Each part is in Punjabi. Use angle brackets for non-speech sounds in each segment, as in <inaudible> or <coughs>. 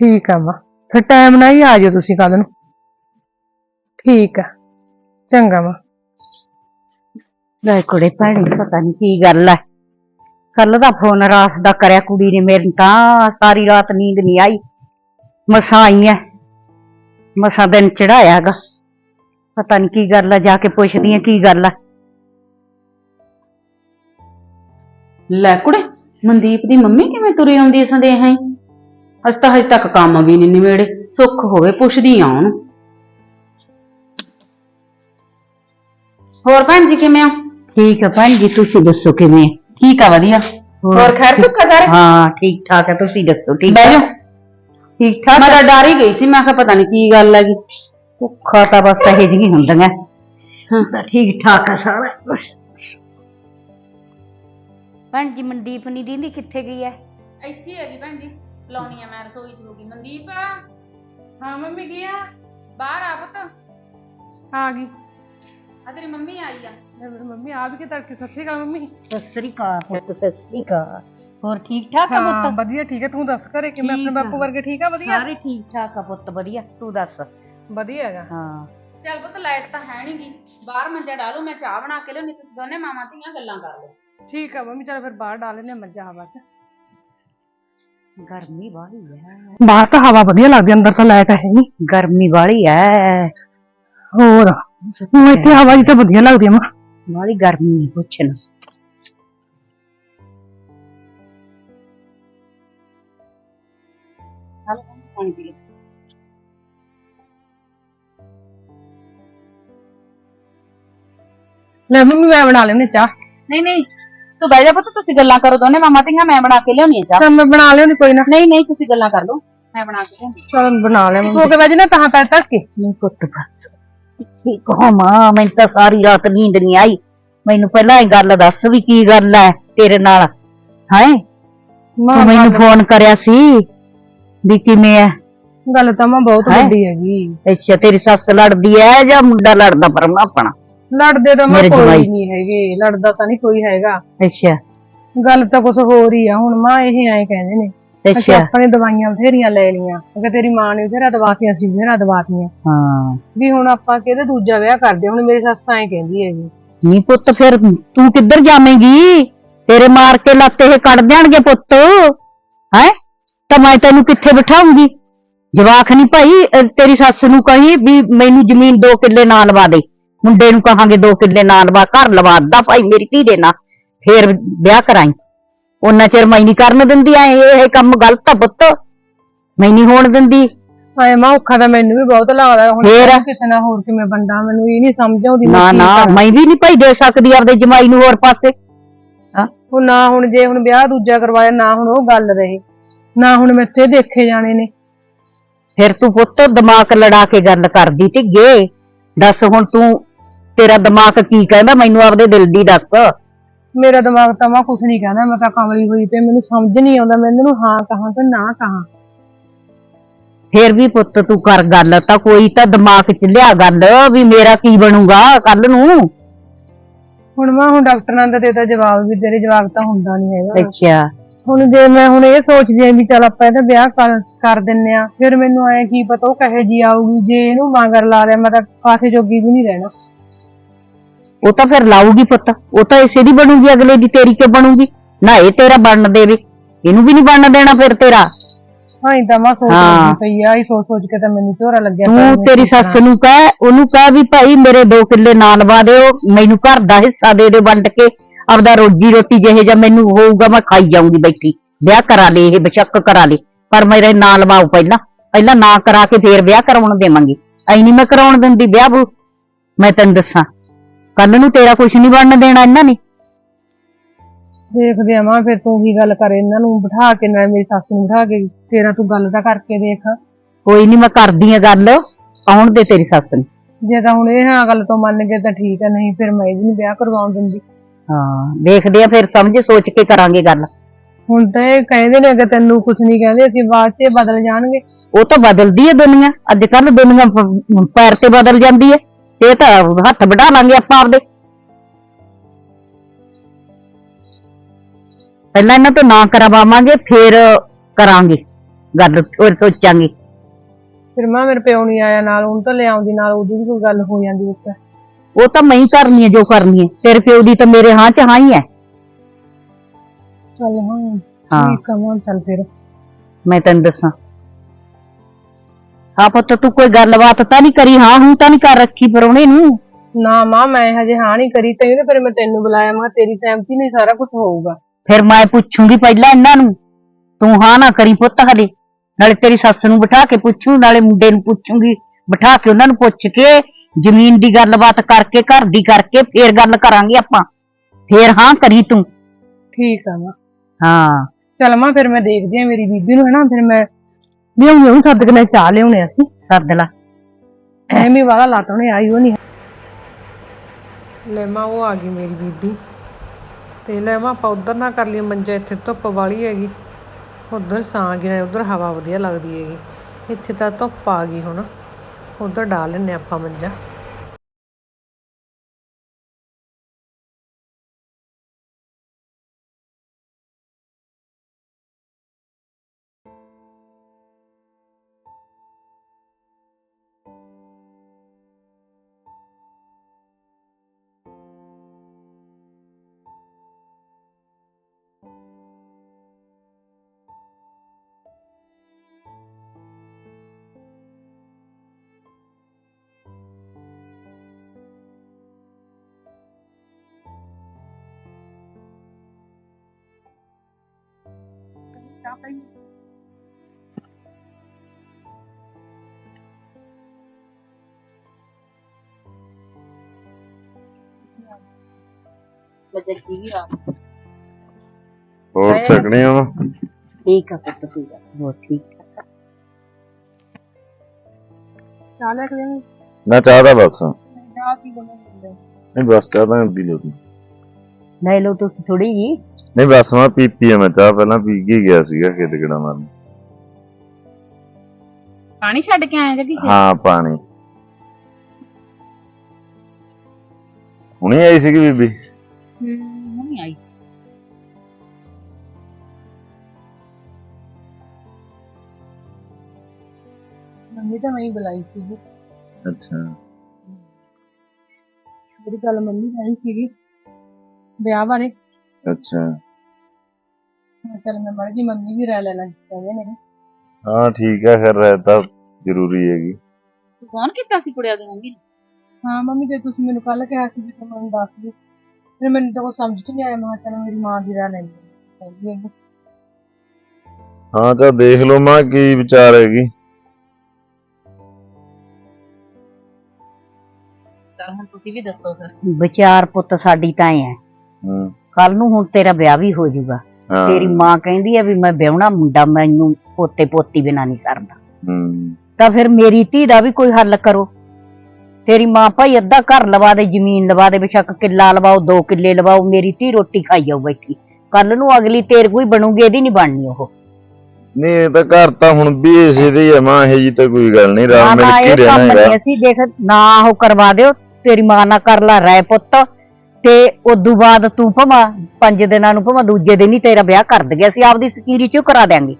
ਠੀਕ ਆ ਮਾਂ। ਫਿਰ ਟਾਈਮ ਨਾਲ ਹੀ ਆ ਜਾਓ ਤੁਸੀਂ ਕੱਲ ਨੂੰ। ਠੀਕ ਆ। ਚੰਗਾ ਮਾਂ। ਲੈ ਕੁੜੇ ਭੈਣੇ ਪਤਾ ਨਹੀਂ ਕੀ ਗੱਲ ਐ ਕੱਲ ਦਾ ਫੋਨ ਰਾਤ ਦਾ ਕਰਿਆ ਕੁੜੀ ਨੇ ਮੇਰੇ ਤਾਂ ਸਾਰੀ ਰਾਤ ਨੀਂਦ ਨਹੀਂ ਆਈ। ਮਸਾਂ ਆਈ ਐ ਮਸਾਂ ਦਿਨ ਚੜਾਇਆਗਾ ਪਤਾ ਨਹੀਂ ਕੀ ਗੱਲ ਐ ਜਾ ਕੇ ਪੁੱਛਦੀ ਆ ਕੀ ਗੱਲ ਐ ਲੈ ਕੁੜੇ ਮਨਦੀਪ ਦੀ ਮੰਮੀ ਕਿਵੇਂ ਤੁਰੇ ਆਉਂਦੀ ਸੰਦੇਹਾਂ ਹੀ ਅਜ ਤਾਂ ਹਜੇ ਤੱਕ ਕੰਮ ਵੀ ਨਹੀਂ ਨਿਬੇੜੇ ਸੁੱਖ ਹੋਵੇ ਪੁੱਛਦੀ ਆ ਉਹਨੂੰ। ਹੋਰ ਭੈਣ ਜੀ ਕਿਵੇਂ ਆ ਠੀਕ ਆ ਭੈਣ ਜੀ ਤੁਸੀਂ ਦੱਸੋ ਕਿਵੇਂ? ਆ? ਠੀਕ ਆ ਵਧੀਆ। ਹੋਰ ਖੈਰ ਸੁੱਖਾ ਸਾਰੇ? ਹਾਂ ਠੀਕ ਠਾਕ ਹੈ ਤੁਸੀਂ ਦੱਸੋ ਠੀਕ ਬਹਿ ਆ? ਜਾ ਠੀਕ ਠਾਕ ਮੈਂ ਤਾਂ ਡਰ ਹੀ ਗਈ ਸੀ ਮੈਂ ਕਿਹਾ ਪਤਾ ਨਹੀਂ ਕੀ ਗੱਲ ਹੈਗੀ ਭੁੱਖਾ ਤਾਂ ਬਸ ਇਹ ਜਿਹੀ ਹੁੰਦੀਆਂ। ਹਾਂ। ਤਾਂ ਠੀਕ ਠਾਕ ਆ ਸਾਰਾ ਕੁਛ ਭੈਣ ਜੀ ਮਨਦੀਪ ਨਹੀਂ ਦੀਦੀ ਕਿੱਥੇ ਗਈ ਐ? ਇੱਥੇ ਹੈਗੀ ਭੈਣ ਜੀ। ਲਾਉਣੀ ਆ ਮੈਂ ਰਸੋਈ ਚ ਹੋਗੀ ਮਨਦੀਪ ਹਾਂ ਮੰਮੀ ਗਿਆ ਬਾਹਰ ਆ ਪੁੱਤ। ਆ ਗਈ। ਆ ਤੇਰੀ ਮੰਮੀ ਆਈ ਆ। ਮੇਰੀ ਮੰਮੀ ਆ ਵੀ ਕਿ ਤੜਕੇ ਸਤਿ ਸ਼੍ਰੀ ਅਕਾਲ ਮੰਮੀ। ਸਤਿ ਸ੍ਰੀ ਅਕਾਲ ਪੁੱਤ ਸਤਿ ਸ੍ਰੀ ਅਕਾਲ। ਹੋਰ ਠੀਕ ਠਾਕ ਆ ਹਾਂ ਪੁੱਤ? ਵਧੀਆ ਠੀਕ ਹੈ ਤੂੰ ਦੱਸ ਘਰੇ ਕਿਵੇਂ ਆਪਣੇ ਠੀਕ ਆ। ਬਾਪੂ ਵਰਗੇ ਠੀਕ ਆ? ਵਧੀਆ? ਸਾਰੇ ਠੀਕ ਠਾਕ ਆ ਪੁੱਤ ਵਧੀਆ। ਤੂੰ ਦੱਸ? ਵਧੀਆ ਹੈਗਾ। ਹਾਂ। ਚੱਲ ਪੁੱਤ ਲਾਈਟ ਤਾਂ ਹੈ ਨਹੀਂਗੀ ਬਾਹਰ ਮੰਜਾ ਡਾਲੋ ਮੈਂ ਚਾਹ ਬਣਾ ਕੇ ਲਿਆਉਣੀ। ਤੁਸੀਂ ਦੋਨੇ ਮਾਵਾਂ ਧੀਆਂ ਗੱਲਾਂ ਕਰ ਲਓ। ਠੀਕ ਆ ਮੰਮੀ ਚੱਲ ਫਿਰ ਬਾਹਰ ਡਾਲ ਲੈਨੇ ਮੱਝਾਂ ਹਵਾ 'ਚ। ਗਰਮੀ ਵਾਲੀ ਐ। ਬਾਹਰ ਤਾਂ ਹਵਾ ਵਧੀਆ ਲੱਗਦੀ ਅੰਦਰ ਤਾਂ ਲਾਈਟ ਹੈ ਨਹੀਂ। ਗਰਮੀ ਵਾਲੀ ਐ। ਹੋਰ ਹੁਣ ਇੱਥੇ ਹਵਾ ਜੀ ਤਾਂ ਵਧੀਆ ਲੱਗਦੀ ਮਾਂ ਵਾਲੀ ਗਰਮੀ ਨਹੀਂ ਪੁੱਛਣਾ। ਹਲ ਪਾਣੀ ਪੀ ਲੈ। ਲੈ ਮੰਮੀ ਮੈਂ ਬਣਾ ਲੈਨੇ ਚਾਹ। ਨਹੀਂ ਨਹੀਂ। ਤੂੰ ਬਹਿ ਜਾ ਪੁੱਤ ਤੁਸੀਂ ਗੱਲਾਂ ਕਰੋ ਦੋਨੇ ਮਾਮਾ ਧੀਆਂ ਮੈਂ ਬਣਾ ਕੇ ਲਿਆਉਣੀ ਆ ਚਾਹ। ਮੈਂ ਬਣਾ ਲਿਆਉਂਦੀ ਕੋਈ ਨਾ। ਨਹੀਂ ਨਹੀਂ ਤੁਸੀਂ ਗੱਲਾਂ ਕਰ ਲਓ ਮੈਂ ਬਣਾ ਕੇ ਲਿਆਉਂਦੀ ਚਲ ਬਣਾ ਲਿਆ ਮੰਮੀ। ਕੇ ਵਜ ਨਾ ਤਾਂ ਪੈ ਤੱਕ ਕੇ। ਨਹੀਂ ਪੁੱਤ ਬਸ। ਠੀਕ ਹੋ ਮਾਂ ਮੈਨੂੰ ਤਾਂ ਸਾਰੀ ਰਾਤ ਨੀਂਦ ਨਹੀਂ ਆਈ। ਮੈਨੂੰ ਪਹਿਲਾਂ ਇਹ ਗੱਲ ਦੱਸ ਵੀ ਕੀ ਗੱਲ ਐ ਤੇਰੇ ਨਾਲ ਹੈ? ਮਾਂ ਤੂੰ ਮੈਨੂੰ ਫੋਨ ਕਰਿਆ ਸੀ ਵੀ ਕਿਵੇਂ ਐ? ਗੱਲ ਤਾਂ ਮਾਂ ਬਹੁਤ ਹੈਂ? ਵੱਡੀ ਹੈਗੀ। ਅੱਛਾ ਤੇਰੀ ਸੱਸ ਲੜਦੀ ਐ ਜਾਂ ਮੁੰਡਾ ਲੜਦਾ ਪਰਮਾ ਆਪਣਾ? ਲੜਦੇ ਤਾਂ ਮਾਂ ਮੇਰੇ ਕੋਈ ਜਵਾਈ। ਨਹੀਂ ਹੈਗੇ ਲੜਦਾ ਤਾਂ ਨਹੀਂ ਕੋਈ ਹੈਗਾ। ਅੱਛਾ। ਗੱਲ ਤਾਂ ਕੁਝ ਹੋਰ ਹੀ ਆ ਹੁਣ ਮਾਂ ਇਹ ਐਂ ਕਹਿੰਦੇ ਨੇ ਅਸੀਂ ਅੱਛਾ। ਆਪਣੇ ਦਵਾਈਆਂ ਬਥੇਰੀਆਂ ਲੈ ਲਈਆਂ ਕਿ ਤੇਰੀ ਮਾਂ ਨੇ ਬਥੇਰਾ ਦਵਾਤੀਆਂ ਸੀ ਬਥੇਰਾ ਦਵਾਤੀਆਂ। ਹਾਂ। ਵੀ ਹੁਣ ਆਪਾਂ ਕਿਹਦੇ ਦੂਜਾ ਵਿਆਹ ਕਰਦੇ ਹੁਣ ਮੇਰੀ ਸੱਸ ਐਂ ਕਹਿੰਦੀ ਹੈਗੀ। ਨਹੀਂ ਪੁੱਤ ਫਿਰ ਤੂੰ ਕਿੱਧਰ ਜਾਵੇਂਗੀ? ਤੇਰੇ ਮਾਰ ਕੇ ਲੱਤ ਇਹ ਕੱਢ ਦੇਣਗੇ ਪੁੱਤ। ਹੈ? ਤਾਂ ਮੈਂ ਤੈਨੂੰ ਕਿੱਥੇ ਬਿਠਾਉਂਗੀ? ਜਵਾਖ ਨਹੀਂ ਭਾਈ ਅਹ ਤੇਰੀ ਸੱਸ ਨੂੰ ਕਹੀ ਵੀ ਮੈਨੂੰ ਜ਼ਮੀਨ 2 ਕਿੱਲੇ ਨਾ ਲਵਾ ਦੇ। ਮੁੰਡੇ ਨੂੰ ਕਹਾਂਗੇ 2 ਕਿੱਲੇ ਨਾ ਲਵਾ ਘਰ ਲਵਾ ਦਾ ਭਾਈ ਮੇਰੀ ਧੀ ਦੇ ਨਾਲ ਫੇਰ ਵਿਆਹ ਕਰਾਈ। ਉਹਨਾਂ ਚਿਰ ਮੈਂ ਨਹੀਂ ਕਰਨ ਦਿੰਦੀ ਐ ਇਹ ਕੰਮ ਗਲਤ ਆ ਪੁੱਤ। ਮੈਂ ਨਹੀਂ ਹੋਣ ਦਿੰਦੀ। ਐ ਮਾਂ ਔਖਾ ਤਾਂ ਮੈਨੂੰ ਵੀ ਬਹੁਤ ਲੱਗਦਾ ਹੁਣ। ਫੇਰ? ਕਿਸੇ ਨਾਲ ਹੋਰ ਕਿਵੇਂ ਬੰਦਾ ਮੈਨੂੰ ਇਹ ਨਹੀਂ ਸਮਝ ਆਉਂਦੀ ਨਾ ਨਾ। ਮੈਂ ਵੀ ਨਹੀਂ ਭਾਈ ਦੇ ਸਕਦੀ ਆਪਦੇ ਜਮਾਈ ਨੂੰ ਹੋਰ ਪਾਸੇ। ਹੁਣ ਨਾ ਹੁਣ ਜੇ ਹੁਣ ਵਿਆਹ ਦੂਜਾ ਕਰਵਾਇਆ ਨਾ ਹੁਣ ਉਹ ਗੱਲ ਰਹੇ। ਨਾ ਹੁਣ ਮੈਥੇ ਦੇਖੇ ਜਾਣੇ ਨੇ। ਫਿਰ ਤੂੰ ਪੁੱਤ ਦਿਮਾਗ ਲੜਾ ਕੇ ਗੱਲ ਕਰਦੀ ਢਿੱਗੇ ਦੱਸ ਹੁਣ ਤੂੰ ਤੇਰਾ ਦਿਮਾਗ ਕੀ ਕਹਿੰਦਾ? ਮੈਨੂੰ ਆਪਦੇ ਦਿਲ ਦੀ ਦੱਸ। ਮੇਰਾ ਦਿਮਾਗ ਤਾਂ ਮਾਂ ਕੁਛ ਨਹੀਂ ਕਹਿੰਦਾ ਮੈਂ ਤਾਂ ਕਮਲੀ ਹੋਈ ਤੇ ਮੈਨੂੰ ਸਮਝ ਨਹੀਂ ਆਉਂਦਾ ਮੈਂ ਇਹਨੂੰ ਹਾਂ ਕਹਾਂ ਤੇ ਨਾ ਕਹਾਂ। ਫਿਰ ਵੀ ਪੁੱਤ ਤੂੰ ਕਰ ਗੱਲ ਤਾਂ ਕੋਈ ਤਾਂ ਦਿਮਾਗ 'ਚ ਲਿਆ ਗੱਲ ਵੀ ਮੇਰਾ ਕੀ ਬਣੂਗਾ ਕੱਲ ਨੂੰ? ਹੁਣ ਮਾਂ ਹੁਣ ਡਾਕਟਰਾਂ ਦਾ ਦੇਤਾ ਜਵਾਬ ਵੀ ਤੇਰੇ ਜਵਾਬ ਤਾਂ ਹੁੰਦਾ ਨਹੀਂ ਹੈਗਾ। ਅੱਛਾ। ਹੁਣ ਜੇ ਮੈਂ ਹੁਣ ਇਹ ਸੋਚਦੀ ਆਂ ਵੀ ਚਲ ਆਪਾਂ ਇਹਦਾ ਵਿਆਹ ਕਰ ਕਰ ਦਿੰਨੇ ਆ ਫਿਰ ਮੈਨੂੰ ਐ ਕੀ ਪਤਾ ਉਹ ਕਹੇ ਜੀ ਆਊਗੀ ਜੇ ਇਹਨੂੰ ਮਗਰ ਲਾ ਲਿਆ ਮੈਂ ਤਾਂ ਕਾਸੇ ਜੋਗੀ ਵੀ ਨਹੀਂ ਰਹਿਣਾ। ਉਹ ਤਾਂ ਫਿਰ ਲਾਊਗੀ ਪੁੱਤ। ਉਹ ਤਾਂ ਇਸੇ ਦੀ ਬਣੂਗੀ ਅਗਲੇ ਦੀ ਤੇਰੀ ਕਿਉਂ ਬਣੂਗੀ? ਨਾ ਇਹ ਤੇਰਾ ਬਣਨ ਦੇਵੇ। ਇਹਨੂੰ ਵੀ ਨਹੀਂ ਬਣਨ ਦੇਣਾ ਫਿਰ ਤੇਰਾ। ਹਾਂ ਤਾਂ ਮੈਂ ਸੋਚ ਹਾਂ। ਰਹੀ ਪਈ ਆ ਇਹ ਸੋਚ ਸੋਚ ਕੇ ਤਾਂ ਮੈਨੂੰ ਝੋਰਾ ਲੱਗਿਆ ਪਿਆ ਤੂੰ ਵੀ ਤੇਰੀ ਕੀ ਸੱਸ। ਨੂੰ ਕਹਿ ਉਹਨੂੰ ਕਹਿ ਵੀ ਭਾਈ ਮੇਰੇ 2 ਕਿੱਲੇ ਦਿਓ ਮੈਨੂੰ ਘਰ ਦਾ ਹਿੱਸਾ ਦੇ ਦਿਓ ਵੰਡ ਕੇ। ਆਪਦਾ ਰੋਜੀ ਰੋਟੀ ਜਿਹੇ ਜਾਂ ਮੈਨੂੰ ਹੋਊਗਾ ਮੈਂ ਖਾਈ ਜਾਊਂਗੀ ਬੈਠੀ। ਵਿਆਹ ਕਰਾ ਲੇ ਇਹ ਬਚੱਕ ਕਰਾ ਲੇ। ਪਰ ਮੇਰੇ ਨਾਂ ਲਵਾਓ ਪਹਿਲਾਂ। ਪਹਿਲਾਂ ਨਾ ਕਰਾ ਕੇ ਫੇਰ ਵਿਆਹ ਕਰਾਉਣ ਦੇਵਾਂਗੀ। ਐ ਨਹੀਂ ਮੈਂ ਕਰਾਉਣ ਦਿੰਦੀ ਵਿਆਹ ਬੂ ਮੈਂ ਤੈਨੂੰ ਦੱਸਾਂ। ਕੱਲ ਨੂੰ ਤੇਰਾ ਕੁਝ ਨਹੀਂ ਬਣਨ ਦੇਣਾ ਇਹਨਾਂ ਨੇ। ਦੇਖਦੇ ਆ ਮਾਂ ਫਿਰ ਤੂੰ ਹੀ ਗੱਲ ਕਰ ਇਹਨਾਂ ਨੂੰ ਬਿਠਾ ਕੇ ਨਾਲ ਮੇਰੀ ਸੱਸ ਨੂੰ ਬਿਠਾ ਕੇ ਤੇਰਾ ਤੂੰ ਗੱਲ ਤਾਂ ਕਰਕੇ ਦੇਖ। ਕੋਈ ਨਹੀਂ ਮੈਂ ਕਰਦੀ ਆ ਗੱਲ ਆਉਣ ਦੇ ਤੇਰੀ ਸੱਸ ਨੂੰ। ਜੇ ਤਾਂ ਹੁਣ ਇਹ ਹਾਂ ਗੱਲ ਤੋਂ ਮੰਨ ਗਏ ਤਾਂ ਠੀਕ ਆ ਨਹੀਂ ਫਿਰ ਮੈਂ ਵੀ ਨਹੀਂ ਵਿਆਹ ਕਰਵਾਉਣ ਦਿੰਦੀ। ਹਾਂ ਦੇਖਦੇ ਆ ਫਿਰ ਸਮਝ ਸੋਚ ਕੇ ਕਰਾਂਗੇ ਗੱਲ। ਹੁਣ ਤਾਂ ਇਹ ਕਹਿੰਦੇ ਨੇ ਕਿ ਤੈਨੂੰ ਕੁਝ ਨਹੀਂ ਕਹਿੰਦੇ ਅਸੀਂ ਬਾਅਦ 'ਚ ਬਦਲ ਜਾਣਗੇ। ਉਹ ਤਾਂ ਬਦਲਦੀ ਹੈ ਦੁਨੀਆ ਅੱਜ ਕੱਲ ਦੁਨੀਆ ਪੈਰ ਤੇ ਬਦਲ ਜਾਂਦੀ ਹੈ ਇਹ ਤਾਂ ਹੱਥ ਵਢਾ ਲਾਂਗੇ ਆਪਾਂ ਆਪਦੇ। ਪਹਿਲਾਂ ਇਹਨਾਂ ਤੋਂ ਨਾ ਕਰਵਾਵਾਂਗੇ ਫਿਰ ਕਰਾਂਗੇ। ਗੱਲ ਹੋਰ ਸੋਚਾਂਗੇ। ਫਿਰ ਮਾਂ ਮੇਰੇ ਪਿਓ ਨਹੀਂ ਆਇਆ ਨਾਲ ਉਹਨੂੰ ਤਾਂ ਲੈ ਆਉਂਦੀ ਨਾਲ ਉਹਦੀ ਵੀ ਕੋਈ ਗੱਲ ਹੋ ਜਾਂਦੀ ਵਿੱਚ। ਉਹ ਤਾਂ ਮੈਂ ਹੀ ਕਰਨੀ ਹੈ ਜੋ ਕਰਨੀ ਹੈ। ਤੇਰੇ ਪਿਓ ਦੀ ਤਾਂ ਮੇਰੇ ਹਾਂ ਚ ਹਾਂ ਹੀ ਹੈ। ਚੱਲ ਹਾਂ ਹਾਂ। ਠੀਕ ਆ ਮਾਂ ਚੱਲ ਫਿਰ। ਮੈਂ ਤੈਨੂੰ ਦੱਸਾਂ। ਹਾਂ ਪੁੱਤ ਤੂੰ ਕੋਈ ਗੱਲਬਾਤ ਤਾਂ ਨਹੀਂ ਕਰੀ ਹਾਂ ਹੂੰ ਤਾਂ ਨਹੀਂ ਕਰ ਰੱਖੀ ਪਰੋਣੇ ਨੂੰ? ਨਾ ਮਾਂ ਮੈਂ ਹਜੇ ਹਾਂ ਨਹੀਂ ਕਰੀ ਤੇ ਫਿਰ ਮੈਂ ਤੈਨੂੰ ਬੁਲਾਇਆ ਮੈਂ ਕਿਹਾ ਤੇਰੀ ਸਹਿਮਤੀ ਨਹੀਂ ਸਾਰਾ ਕੁਝ ਹੋਊਗਾ। ਫਿਰ ਮੈਂ ਪੁੱਛੂੰਗੀ ਪਹਿਲਾਂ ਇਹਨਾਂ ਨੂੰ ਤੂੰ ਹਾਂ ਨਾ ਕਰੀ ਪੁੱਤ ਹਲੇ। ਨਾਲੇ ਤੇਰੀ ਸੱਸ ਨੂੰ ਬਿਠਾ ਕੇ ਪੁੱਛੂ ਨਾਲੇ ਮੁੰਡੇ ਨੂੰ ਪੁੱਛੂੰਗੀ ਬਿਠਾ ਕੇ ਉਹਨਾਂ ਨੂੰ ਪੁੱਛ ਕੇ ਜ਼ਮੀਨ ਦੀ ਗੱਲਬਾਤ ਕਰਕੇ ਘਰ ਦੀ ਕਰਕੇ ਫੇਰ ਗੱਲ ਕਰਾਂਗੇ ਆਪਾਂ। ਫੇਰ ਹਾਂ ਕਰੀ ਤੂੰ। ਠੀਕ ਆ ਮਾਂ। ਹਾਂ। ਚੱਲ ਮਾਂ ਫਿਰ ਮੈਂ ਦੇਖਦੀ ਆ ਮੇਰੀ ਬੀਬੀ ਨੂੰ ਹਨਾ ਫਿਰ ਮੈਂ ਲਿਆਉਂਗੀ ਉਹਨੂੰ ਸੱਦ ਕੇ ਚਾਹ ਲਿਆਉਣੇ ਅਸੀਂ, ਸੱਦ ਲਾ। ਐਵੇਂ ਵਾਲਾ ਲਾਤਾ ਉਹਨੇ ਆਈ ਉਹ ਨਹੀਂ ਲੈ ਮਾਂ, ਉਹ ਆ ਗਈ ਮੇਰੀ ਬੀਬੀ। ਤੇ ਲੈ ਮਾਂ, ਆਪਾਂ ਉਧਰ ਨਾ ਕਰ ਲਈ ਮੰਜਾ, ਇੱਥੇ ਧੁੱਪ ਵਾਲੀ ਹੈਗੀ। ਉਧਰ ਸਾਂ ਗਈ ਉਧਰ ਹਵਾ ਵਧੀਆ ਲੱਗਦੀ ਹੈਗੀ। ਇੱਥੇ ਤਾਂ ਧੁੱਪ ਆ ਗਈ ਹੁਣ। ਉਧਰ ਡਾਲ ਲੈਨੇ ਆਪਾਂ ਮੰਜਾ। ਹੋਰ ਤਕੜੇ ਹੋ ਠੀਕ ਆ ਪੁੱਤ ਠੀਕ ਆ ਹੋਰ ਠੀਕ ਆ। ਚਾਹ ਲੈ ਕੇ ਜਾਣੀ ਨਾ ਚਾਹ ਦਾ ਬਸ ਚਾਹ ਕੀ ਬਣਾਉਂਦੇ ਨਹੀਂ ਬਸ ਚਾਹ ਤਾਂ ਪੀ ਲਓ ਤੂੰ। ਲੈ ਲਓ ਤੁਸੀਂ ਥੋੜੀ ਜੀ ਨਹੀਂ ਬਸ ਮੈਂ ਪੀਤੀ ਆ ਮੈਂ ਚਾਹ ਪਹਿਲਾਂ ਪੀ ਕੇ ਗਿਆ ਸੀਗਾ ਖੇਤ ਕਿਹੜਾ ਮਾਰਨ। ਪਾਣੀ ਛੱਡ ਕੇ ਆਇਆ ਜੱਗੀ ਹਾਂ ਪਾਣੀ। ਹੁਣੀ ਆਈ ਸੀਗੀ ਬੀਬੀ। ਹੂੰ ਨਹੀਂ ਆਈ। ਮੰਮੀ ਤਾਂ ਨਹੀਂ ਬੁਲਾਈ ਸੀ ਅੱਛਾ। ਮੇਰੀ ਗੱਲ ਮੰਮੀ ਨਹੀਂ ਸੀਗੀ। ਵਿਆਹ ਬਾਰੇ। ਅੱਛਾ। ਮੈਂ ਚੱਲ ਮੈਂ ਮਰ ਜੀ ਮੰਮੀ ਵੀ ਰਹਿ ਲੈਣਾ ਕਹਿੰਦੇ ਨੇ। ਹਾਂ ਠੀਕ ਹੈ ਫਿਰ ਰਹਿ ਤਾਂ ਜ਼ਰੂਰੀ ਹੈਗੀ। ਤੂੰ ਫੋਨ ਕੀਤਾ ਸੀ ਕੁੜਿਆ ਦੀ ਮੰਮੀ ਹਾਂ ਮੰਮੀ ਜੇ ਤੁਸੀਂ ਮੈਨੂੰ ਕੱਲ ਕਿਹਾ ਸੀ ਤਾਂ ਮੈਨੂੰ ਦੱਸ ਦਿਓ ਫਿਰ ਮੈਨੂੰ ਤਾਂ ਕੁਛ ਸਮਝ ਨਹੀਂ ਆਇਆ ਮੈਂ ਕਿਹਾ ਚੱਲ ਮੇਰੀ ਮਾਂ ਦੀ ਰਹਿ ਲੈਂਦੀ ਹੈਗੀ। ਹਾਂ। ਤਾਂ ਦੇਖ ਲਓ ਮਾਂ ਕੀ ਵਿਚਾਰ ਹੈਗੀ। ਚਲ ਹੁਣ ਤੁਸੀਂ ਵੀ ਦੱਸੋ ਫਿਰ। ਵਿਚਾਰ ਪੁੱਤ ਸਾਡੀ ਤਾਂ ਹੂੰ। ਕੱਲ ਨੂੰ ਹੁਣ ਤੇਰਾ ਵਿਆਹ ਵੀ ਹੋ ਜਾਊਗਾ। ਹਾਂ। ਤੇਰੀ ਮਾਂ ਕਹਿੰਦੀ ਆ ਵੀ ਮੈਂ ਵਿਆਹਣਾ ਮੁੰਡਾ ਮੈਨੂੰ ਪੋਤੇ ਪੋਤੀ ਬਿਨਾ ਨਹੀਂ ਸਰਦਾ। ਹੂੰ। ਤਾਂ ਫਿਰ ਮੇਰੀ ਧੀ ਦਾ ਵੀ ਕੋਈ ਹੱਲ ਕਰੋ। ਤੇਰੀ ਮਾਂ ਭਾਈ ਅੱਧਾ ਘਰ ਲਵਾ ਦੇ ਜ਼ਮੀਨ ਲਵਾ ਦੇ ਬੇਸ਼ੱਕ ਕਿੱਲਾ ਲਵਾਓ ਦੋ ਕਿੱਲੇ ਲਵਾਓ ਮੇਰੀ ਧੀ ਰੋਟੀ ਖਾਈ ਜਾਊ ਬੈਠੀ। ਕੱਲ ਨੂੰ ਅਗਲੀ ਤੇਰ ਕੋਈ ਬਣੂਗੀ ਇਹਦੀ ਨਹੀਂ ਬਣਨੀ ਉਹ। ਨਹੀਂ ਇਹ ਤਾਂ ਘਰ ਤਾਂ ਹੁਣ ਵੀ ਇਸੇ ਦੇ ਹੀ ਆ ਮਾਂ ਇਹ ਜੀ ਤਾਂ ਕੋਈ ਗੱਲ ਨਹੀਂ ਨਾ ਰਾਮ ਮਿਲ ਨਾ ਕੇ ਇਹ ਕੰਮ ਰਹਿਣਾ ਹੈਗਾ। ਨਹੀਂ ਅਸੀਂ ਦੇਖ ਨਾ ਉਹ ਕਰਵਾ ਦਿਓ ਤੇਰੀ ਮਾਂ ਨਾਲ ਕਰ ਲਾ ਰਾਏ ਪੁੱਤ। ਤੇ ਉਦੋਂ ਬਾਅਦ ਤੂੰ ਭਮਾ ਪੰਜ ਦਿਨਾਂ ਨੂੰ ਭਮਾ ਦੂਜੇ ਦਿਨ ਹੀ ਤੇਰਾ ਵਿਆਹ ਕਰ ਦਗੇ ਅਸੀਂ ਆਪਦੀ ਸਕੀਰੀ ਚੋਂ ਕਰਾ ਦਿਆਂਗੇ।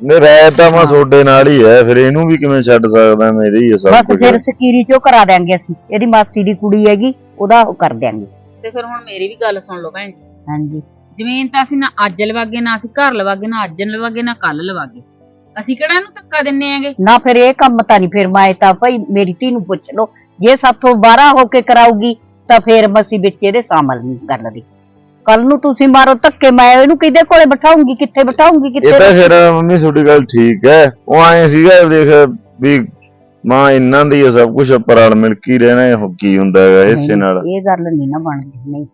ਨਹੀਂ ਰਹਿ ਤਾਂ ਮੈਂ ਤੁਹਾਡੇ ਨਾਲ ਹੀ ਹੈ ਫਿਰ ਇਹਨੂੰ ਵੀ ਕਿਵੇਂ ਛੱਡ ਸਕਦਾ ਮੇਰੇ ਹੀ ਹੈ ਸਭ ਬਸ ਕੁਝ ਫਿਰ ਸਕੀਰੀ ਚੋਂ ਕਰਾ ਦਿਆਂਗੇ ਅਸੀਂ ਇਹਦੀ ਮਾਸੀ ਦੀ ਕੁੜੀ ਹੈਗੀ ਉਹਦਾ ਉਹ ਕਰ ਦਿਆਂਗੇ। ਤੇ ਫਿਰ ਹੁਣ ਮੇਰੀ ਵੀ ਗੱਲ ਸੁਣ ਲਓ ਭੈਣ ਜੀ। ਹਾਂਜੀ। ਜ਼ਮੀਨ ਤਾਂ ਅਸੀਂ ਨਾ ਅੱਜ ਲਵਾਗੇ ਨਾ ਅਸੀਂ ਘਰ ਲਵਾਗੇ ਨਾ ਅੱਜ ਲਵਾਗੇ ਨਾ ਕੱਲ ਲਵਾਗੇ। ਅਸੀਂ ਕਿਹੜਾ ਇਹਨੂੰ ਧੱਕਾ ਦਿੰਨੇ ਆਂਗੇ? ਨਾ ਫਿਰ ਇਹ ਕੰਮ ਤਾਂ ਨਹੀਂ ਫਿਰ ਮੈਂ ਤਾਂ ਭਾਈ ਮੇਰੀ ਧੀ ਨੂੰ ਪੁੱਛ ਲਓ ਜੇ ਸਾਥੋਂ ਬਾਹਰ ਹੋ ਕੇ ਕਰਾਊਗੀ ਤਾਂ ਫਿਰ ਅਸੀਂ ਵਿੱਚ ਇਹਦੇ ਸ਼ਾਮਲ ਨਹੀਂ ਗੱਲ ਦੀ। ਕੱਲ ਨੂੰ ਤੁਸੀਂ ਮਾਰੋ ਧੱਕੇ ਮੈਂ ਇਹਨੂੰ ਕਿਹਦੇ ਕੋਲੇ ਬਿਠਾਉਂਗੀ ਕਿੱਥੇ ਬਿਠਾਉਂਗੀ ਇਹ ਕਿੱਥੇ ਤਾਂ ਫਿਰ ਮੰਮੀ ਤੁਹਾਡੀ ਗੱਲ ਠੀਕ ਹੈ। ਉਹ ਆਏ ਸੀਗਾ ਦੇਖ ਵੀ ਮਾਂ ਇਹਨਾਂ ਦੀ ਹੈ ਸਭ ਕੁਝ ਪਰ ਰਲ ਮਿਲ ਕੇ ਹੀ ਰਹਿਣਾ ਇਹ ਕੀ ਹੁੰਦਾ ਹੈਗਾ ਇਸੇ ਨਾਲ। ਇਹ ਗੱਲ ਨਹੀਂ ਨਾ ਬਣਦੀ ਨਹੀਂ।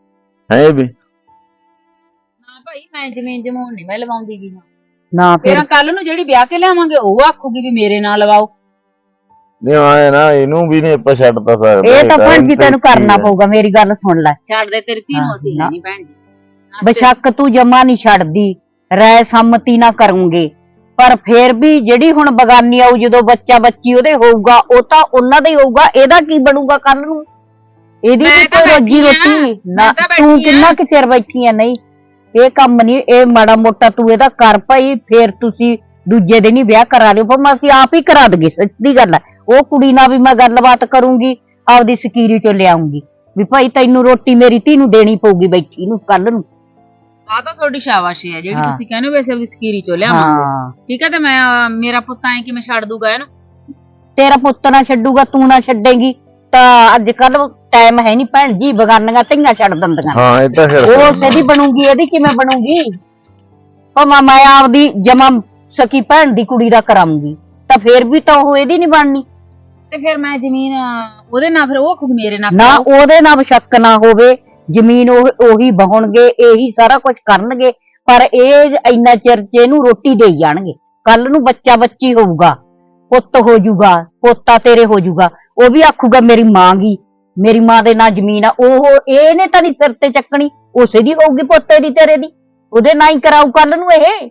ਹੈ ਵੀ? ਨਾ ਭਾਈ ਮੈਂ ਜ਼ਮੀਨ ਜਮੂਨ ਨਹੀਂ ਮੈਂ ਲਵਾਉਂਦੀ ਗੀ। ਨਾ ਫਿਰ ਫਿਰ। ਕੱਲ ਨੂੰ ਜਿਹੜੀ ਵਿਆਹ ਕੇ ਲਿਆਵਾਂਗੇ ਉਹ ਆਖੂਗੀ ਵੀ ਮੇਰੇ ਨਾਲ ਲਵਾਓ। ਨਹੀਂ ਆਏ ਨਾ ਇਹਨੂੰ ਵੀ ਨਹੀਂ ਆਪਾਂ ਛੱਡ ਤਾਂ ਸਕਦੇ ਇਹ ਤਾਂ ਭੈਣ ਜੀ ਤੈਨੂੰ ਕਰਨਾ। ਪਊਗਾ ਮੇਰੀ ਗੱਲ ਸੁਣ ਲੈ। ਛੱਡ ਦੇ ਤੇਰੀ ਧੀ ਨੂੰ ਅਸੀਂ। ਨਹੀਂ ਭੈਣ ਜੀ। ਬੇਸ਼ੱਕ ਤੂੰ ਜਮਾ ਨਹੀਂ ਛੱਡਦੀ ਰਾਏ ਸੰਮਤੀ ਨਾ ਕਰੂੰਗੇ। ਪਰ ਫੇਰ ਵੀ ਜਿਹੜੀ ਹੁਣ ਬਗਾਨੀ ਆਊ ਜਦੋਂ ਬੱਚਾ ਬੱਚੀ ਉਹਦੇ ਹੋਊਗਾ ਉਹ ਤਾਂ ਉਹਨਾਂ ਦਾ ਹੀ ਹੋਊਗਾ ਇਹਦਾ ਕੀ ਬਣੂਗਾ ਕੱਲ ਨੂੰ? ਇਹਦੀ ਵੀ ਤਾਂ ਕੋਈ ਰੋਜੀ ਰੋਟੀ ਨਾ ਤਾਂ। ਕਿੰਨਾ ਕਿ ਚਿਰ ਬੈਠੀ ਆ ਨਹੀਂ? ਇਹ ਕੰਮ ਨਹੀਂ ਇਹ ਮਾੜਾ ਮੋਟਾ ਤੂੰ ਇਹਦਾ ਕਰ ਭਾਈ ਫੇਰ ਤੁਸੀਂ ਦੂਜੇ ਦਿਨ ਹੀ ਵਿਆਹ ਕਰਾ ਲਿਓ ਭਾਵੇਂ ਅਸੀਂ ਆਪ ਹੀ ਕਰਾ ਦਗੇ ਸੱਚੀ ਗੱਲ ਹੈ। ਉਹ ਕੁੜੀ ਨਾਲ ਵੀ ਮੈਂ ਗੱਲਬਾਤ ਕਰੂੰਗੀ ਆਪਦੀ ਸਕੀਰੀ ਚੋਂ ਲਿਆਉਂਗੀ। ਵੀ ਭਾਈ ਤੈਨੂੰ ਰੋਟੀ ਮੇਰੀ ਧੀ ਨੂੰ ਦੇਣੀ ਪਊਗੀ ਬੈਠੀ ਨੂੰ ਕੱਲ ਨੂੰ। ਆ ਤਾਂ ਤੁਹਾਡੀ ਸ਼ਾਬਾਸ਼ੀ ਹੈ ਜਿਹੜੀ ਹਾਂ। ਤੁਸੀਂ ਕਹਿੰਦੇ ਹੋ ਵੈਸੇ ਉਹਦੀ ਸਕੀਰੀ ਚੋਂ ਲਿਆਵਾਂਗੇ। ਹਾਂ। ਠੀਕ ਹੈ ਤੇ ਮੈਂ ਅਹ, ਮੇਰਾ ਪੁੱਤ ਐ ਕਿਵੇਂ ਛੱਡ ਦੂਗਾ ਇਹਨੂੰ? ਤੇਰਾ ਪੁੱਤ ਨਾ ਛੱਡੂਗਾ ਤੂੰ ਨਾ ਛੱਡੇਂਗੀ ਤਾਂ ਅੱਜ ਕੱਲ ਟਾਈਮ ਹੈ ਨਹੀਂ ਭੈਣ ਜੀ ਬਗਾਨੀਆਂ ਧੀਆਂ ਛੱਡ ਦਿੰਦੀਆਂ। ਹਾਂ ਇਹ ਤਾਂ ਫਿਰ ਉਹ ਕਿਹਦੀ ਬਣੂਗੀ ਇਹਦੀ ਕਿਵੇਂ ਬਣੂਗੀ? ਉਹ ਮਾਂ ਮੈਂ ਆਪਦੀ ਜਮਾ ਸਕੀ ਭੈਣ ਦੀ ਕੁੜੀ ਦਾ ਕਰਾਂਗੀ ਤਾਂ ਫੇਰ ਵੀ ਤਾਂ ਉਹ ਇਹਦੀ ਨਹੀਂ ਬਣਨੀ। ਤੇ ਫਿਰ ਮੈਂ ਜ਼ਮੀਨ ਅਹ, ਉਹਦੇ ਨਾਲ ਫਿਰ ਉਹ ਖੁਦ ਮੇਰੇ ਨਾਲ ਨਾ ਕਰਾਊ। ਉਹਦੇ ਨਾਲ ਸ਼ੱਕ ਨਾ ਹੋਵੇ ਜ਼ਮੀਨ ਉਹ ਉਹੀ ਬਹਾਉਣਗੇ ਇਹੀ ਸਾਰਾ ਕੁਝ ਕਰਨਗੇ ਪਰ ਇਹ ਇੰਨਾ ਚਿਰ ਚ ਇਹਨੂੰ ਰੋਟੀ ਦੇਈ ਜਾਣਗੇ। ਕੱਲ ਨੂੰ ਬੱਚਾ ਬੱਚੀ ਹੋਊਗਾ ਪੁੱਤ ਹੋ ਜਾਊਗਾ ਪੋਤਾ ਤੇਰੇ ਹੋ ਜਾਊਗਾ ਉਹ ਵੀ ਆਖੂਗਾ ਮੇਰੀ ਮਾਂ ਗੀ ਮੇਰੀ ਮਾਂ ਦੇ ਨਾਂ ਜ਼ਮੀਨ ਆ ਉਹ ਇਹਨੇ ਤਾਂ ਨਹੀਂ ਸਿਰ ਤੇ ਚੱਕਣੀ ਉਸੇ ਦੀ ਹੋਊਗੀ ਪੋਤੇ ਦੀ ਤੇਰੇ ਦੀ। ਉਹਦੇ ਨਾਂ ਹੀ ਕਰਾਊ ਕੱਲ ਨੂੰ ਇਹ।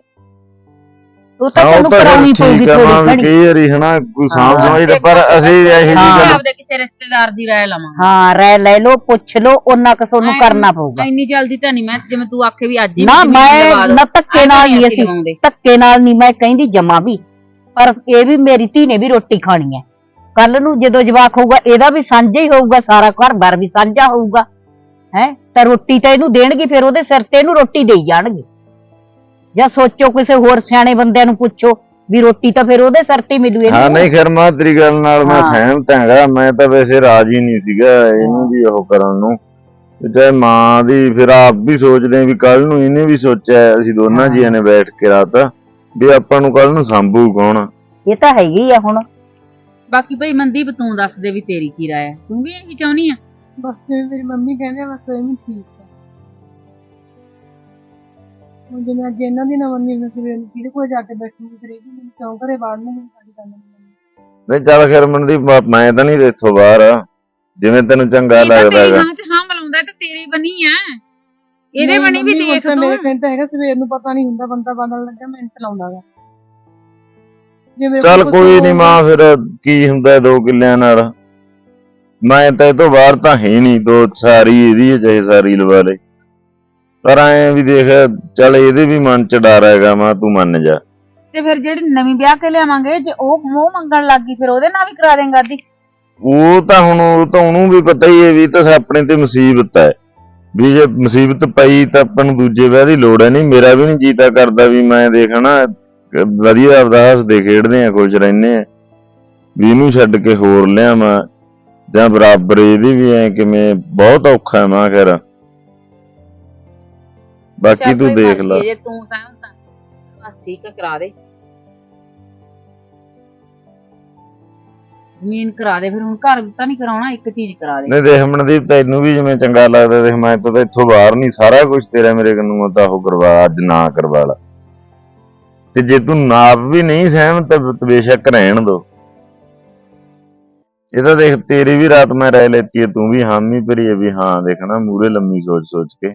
ਉਹ ਤਾਂ ਹਾਂ, ਉਹ ਤੈਨੂੰ ਤਾਂ ਕਰਾਉਣੀ ਪਊਗੀ ਥੋੜੀ ਕਈ ਵਾਰੀ ਹਨਾ ਕੋਈ ਸਾਂਭ ਹਾਂ। ਸਮਝਦਾ ਪਰ ਅਸੀਂ ਇਹੋ ਜਿਹੀ ਹਾਂ। ਗੱਲ ਆਪਦੇ ਕਿਸੇ ਰਿਸ਼ਤੇਦਾਰ ਦੀ ਰਾਏ ਲਵਾਂ ਹਾਂ ਰਹਿ ਲੈ ਲੋ ਪੁੱਛ ਲੋ ਉਹਨਾਂ ਕੁ ਤੁਹਾਨੂੰ ਕਰਨਾ ਪਊਗਾ। ਇੰਨੀ ਜਲਦੀ ਤਾਂ ਨਹੀਂ ਮੈਂ ਜਿਵੇਂ ਤੂੰ ਆਖੇ ਵੀ ਅੱਜ ਹੀ ਨਾ ਲਵਾ ਮੈਂ ਦਿਓ। ਨਾ ਧੱਕੇ ਐਂ ਤਾਂ ਨਾਲ ਨਹੀਂ ਅਸੀਂ ਅਸੀਂ ਲਵਾਉਂਦੇ। ਧੱਕੇ ਨਾਲ ਨਹੀਂ ਮੈਂ ਕਹਿੰਦੀ ਜਮਾ ਵੀ। ਪਰ ਇਹ ਵੀ ਮੇਰੀ ਧੀ ਨੇ ਵੀ ਰੋਟੀ ਖਾਣੀ ਹੈ। ਕੱਲ ਨੂੰ ਜਦੋਂ ਜਵਾਕ ਹੋਊਗਾ ਇਹਦਾ ਵੀ ਸਾਂਝਾ ਹੀ ਹੋਊਗਾ ਸਾਰਾ ਘਰ-ਬਾਰ ਵੀ ਸਾਂਝਾ ਹੋਊਗਾ। ਹੈ? ਤਾਂ ਰੋਟੀ ਤਾਂ ਇਹਨੂੰ ਦੇਣਗੇ ਫਿਰ ਉਹਦੇ ਸਿਰ ਤੇ ਇਹਨੂੰ ਰੋਟੀ ਦੇਈ ਜਾਣਗੇ। ਜਾਂ ਸੋਚੋ ਕਿਸੇ ਹੋਰ ਸਿਆਣੇ ਬੰਦਿਆਂ ਨੂੰ ਪੁੱਛੋ ਵੀ ਰੋਟੀ ਤਾਂ ਫਿਰ ਉਹਦੇ ਸਿਰ ਤੇ ਹੀ ਮਿਲੂ ਹਾਂ ਨਹੀਂ ਖੈਰ ਮਾਂ ਤੇਰੀ ਗੱਲ ਨਾਲ ਮੈਂ ਹਾਂ। ਸਹਿਮਤ ਹੈਗਾ ਮੈਂ ਤਾਂ ਵੈਸੇ ਰਾਜੀ ਨਹੀਂ ਸੀਗਾ ਇਹਨੂੰ ਵੀ ਉਹ ਕਰਨ ਨੂੰ। ਤੇ ਮਾਂ ਦੀ ਫਿਰ ਆਪ ਵੀ ਸੋਚਦੇ ਆਂ ਵੀ ਕੱਲ ਨੂੰ ਇਹਨੇ ਵੀ ਸੋਚਿਆ ਅਸੀਂ ਦੋਨਾਂ। ਜੀਆਂ ਨੇ ਬੈਠ ਕੇ ਰਾਤ ਵੀ ਆਪਾਂ ਨੂੰ ਕੱਲ ਨੂੰ ਸੰਭੂ ਕੌਣ? ਇਹ ਤਾਂ ਹੈਗੀ ਆ ਹੁਣ। ਬਾਕੀ ਭਈ ਮਨਦੀਪ ਤੂੰ ਦੱਸ ਦੇ ਵੀ ਤੇਰੀ ਕੀ ਰਾਏ ਹੈ ਤੂੰ ਵੀ ਇਹੀ ਚਾਹੁੰਦੀ ਆ? ਬਸ ਜਿਵੇਂ ਮੇਰੀ ਮੰਮੀ ਕਹਿੰਦੇ ਆ, ਬਸ ਐਵੇਂ ਠੀਕ ਹੁਣ ਜਿਵੇਂ ਅੱਜ ਇਹਨਾਂ ਦੀ ਨਾ ਮੰਨੀ ਮੈਂ ਸਵੇਰ ਨੂੰ ਕਿਹਦੇ ਕੋਲ ਜਾ ਕੇ ਬੈਠੂਗੀ ਫਿਰ ਇਹ ਵੀ ਮੈਨੂੰ ਕਿਉਂ ਘਰੇ ਬਾੜਨਗੇ ਸਾਡੀ ਗੱਲ ਨਹੀਂ ਨਹੀਂ ਚੱਲ ਖੈਰ ਮਨਦੀਪ ਮੈਂ- ਮੈਂ ਤਾਂ ਨਹੀਂ ਇੱਥੋਂ ਬਾਹਰ। ਜਿਵੇਂ ਤੈਨੂੰ ਚੰਗਾ ਲੱਗਦਾ ਹੈਗਾ। ਹਾਂ ਚ ਹਾਂ ਮਲਾਉਂਦਾ ਤੇ ਤੇਰੀ ਬਣੀ ਆ। ਇਹਦੇ ਨਹੀਂ, ਬਣੀ ਵੀ ਦੇਖ ਤਾਂ। ਮੇਰੇ ਕਹਿੰਦਾ ਹੈਗਾ ਸਵੇਰ ਨੂੰ ਪਤਾ ਨਹੀਂ ਹੁੰਦਾ ਬੰਦਾ ਬਦਲ ਲੱਗਾ ਮੈਂ ਚਲਾਉਂਦਾ ਗਾ। ਜੇ ਮੇਰੇ ਚੱਲ ਕੋਲ ਕੋਈ ਨਹੀਂ ਮਾਂ ਫਿਰ ਕੀ ਹੁੰਦਾ ਦੋ ਕਿੱਲਿਆਂ ਨਾਲ? ਮੈਂ ਤਾਂ ਇਹ ਤੋਂ ਬਾਹਰ ਤਾਂ ਹੈ ਨਹੀਂ ਦੋ ਸਾਰੀ ਇਹਦੀ ਹੈ ਚਾਹੇ ਸਾਰੀ ਲਵਾ ਲੈ ਪਰ ਐ ਵੀ ਦੇਖ ਚੱਲ ਇਹਦੇ ਵੀ ਮਨ ਚ ਡਰ ਹੈਗਾ ਮਾਂ ਤੂੰ ਮੰਨ ਜਾ। ਤੇ ਫਿਰ ਜਿਹੜੀ ਨਵੀਂ ਵਿਆਹ ਕੇ ਲਿਆਵਾਂਗੇ ਜੇ ਉਹ ਮੂੰਹ ਮੰਗਣ ਲੱਗੀ ਫਿਰ ਉਹਦੇ ਨਾਲ ਵੀ ਕਰਾ ਦੇਂਗਾ ਦੀ ਉਹ ਤਾਂ ਹੁਣ ਉਹ ਤਾਂ ਉਹਨੂੰ ਵੀ ਪਤਾ ਹੀ ਹੈ ਵੀ ਇਹ ਤਾਂ ਆਪਣੇ ਤੇ ਮੁਸੀਬਤ ਹੈ। ਵੀ ਜੇ ਮੁਸੀਬਤ ਪਈ ਤਾਂ ਆਪਾਂ ਨੂੰ ਦੂਜੇ ਵਿਆਹ ਦੀ ਲੋੜ ਹੈ ਨਹੀਂ। ਮੇਰਾ ਵੀ ਨਹੀਂ ਜੀਤਾ ਕਰਦਾ ਵੀ ਮੈਂ ਦੇਖਣਾ ਵਧੀਆ ਆਪਦਾ ਹੱਸਦੇ ਖੇਡਦੇ ਆ ਖੁਸ਼ ਰਹਿੰਦੇ ਆ ਵੀ ਇਹਨੂੰ ਛੱਡ ਕੇ ਹੋਰ ਲਿਆਵਾਂ। ਜਾਂ ਬਰਾਬਰ ਇਹਦੀ ਵੀ ਐ ਕਿਵੇਂ ਬਹੁਤ ਔਖਾ ਹੈ ਮਾਂ ਖੈਰ। ਬਾਕੀ ਤੂੰ ਦੇਖ ਲੈ। ਜੇ ਤੂੰ ਤਾਂ ਤਾਂ ਬਸ ਠੀਕ ਹੈ ਕਰਾ ਦੇ। ਜ਼ਮੀਨ ਕਰਾ ਦੇ ਫਿਰ ਹੁਣ ਘਰ ਤਾਂ ਨਹੀਂ ਕਰਾਉਣਾ ਇੱਕ ਚੀਜ਼ ਕਰਾ ਦੇ। ਨਹੀਂ ਦੇਖ ਮਨਦੀਪ ਤੈਨੂੰ ਵੀ ਜਿਵੇਂ ਚੰਗਾ ਲੱਗਦਾ ਦੇਖ ਮੈਂ ਤਾਂ ਇੱਥੋਂ ਬਾਹਰ ਨਹੀਂ ਸਾਰਾ ਕੁਝ ਤੇਰਾ ਮੇਰੇ ਕੰਨੂ ਤਾਂ ਉਹ ਕਰਵਾ ਅੱਜ ਨਾ ਕਰਵਾ ਲਾ। ਤੇ ਜੇ ਤੂੰ ਨਾਪ ਵੀ ਨਹੀਂ ਸਹਿਮਤ ਤਾਂ ਬੇਸ਼ੱਕ ਰਹਿਣ ਦੋ। ਇਹ ਤਾਂ ਦੇਖ ਤੇਰੀ ਵੀ ਰਾਤ ਮੈਂ ਰਹਿ ਲੈਤੀ ਹੈ ਤੂੰ ਵੀ ਹਾਮੀ ਭਰੀ ਹੈ ਵੀ ਹਾਂ ਦੇਖਣਾ ਮੂਰੇ ਲੰਮੀ ਸੋਚ ਸੋਚ ਕੇ।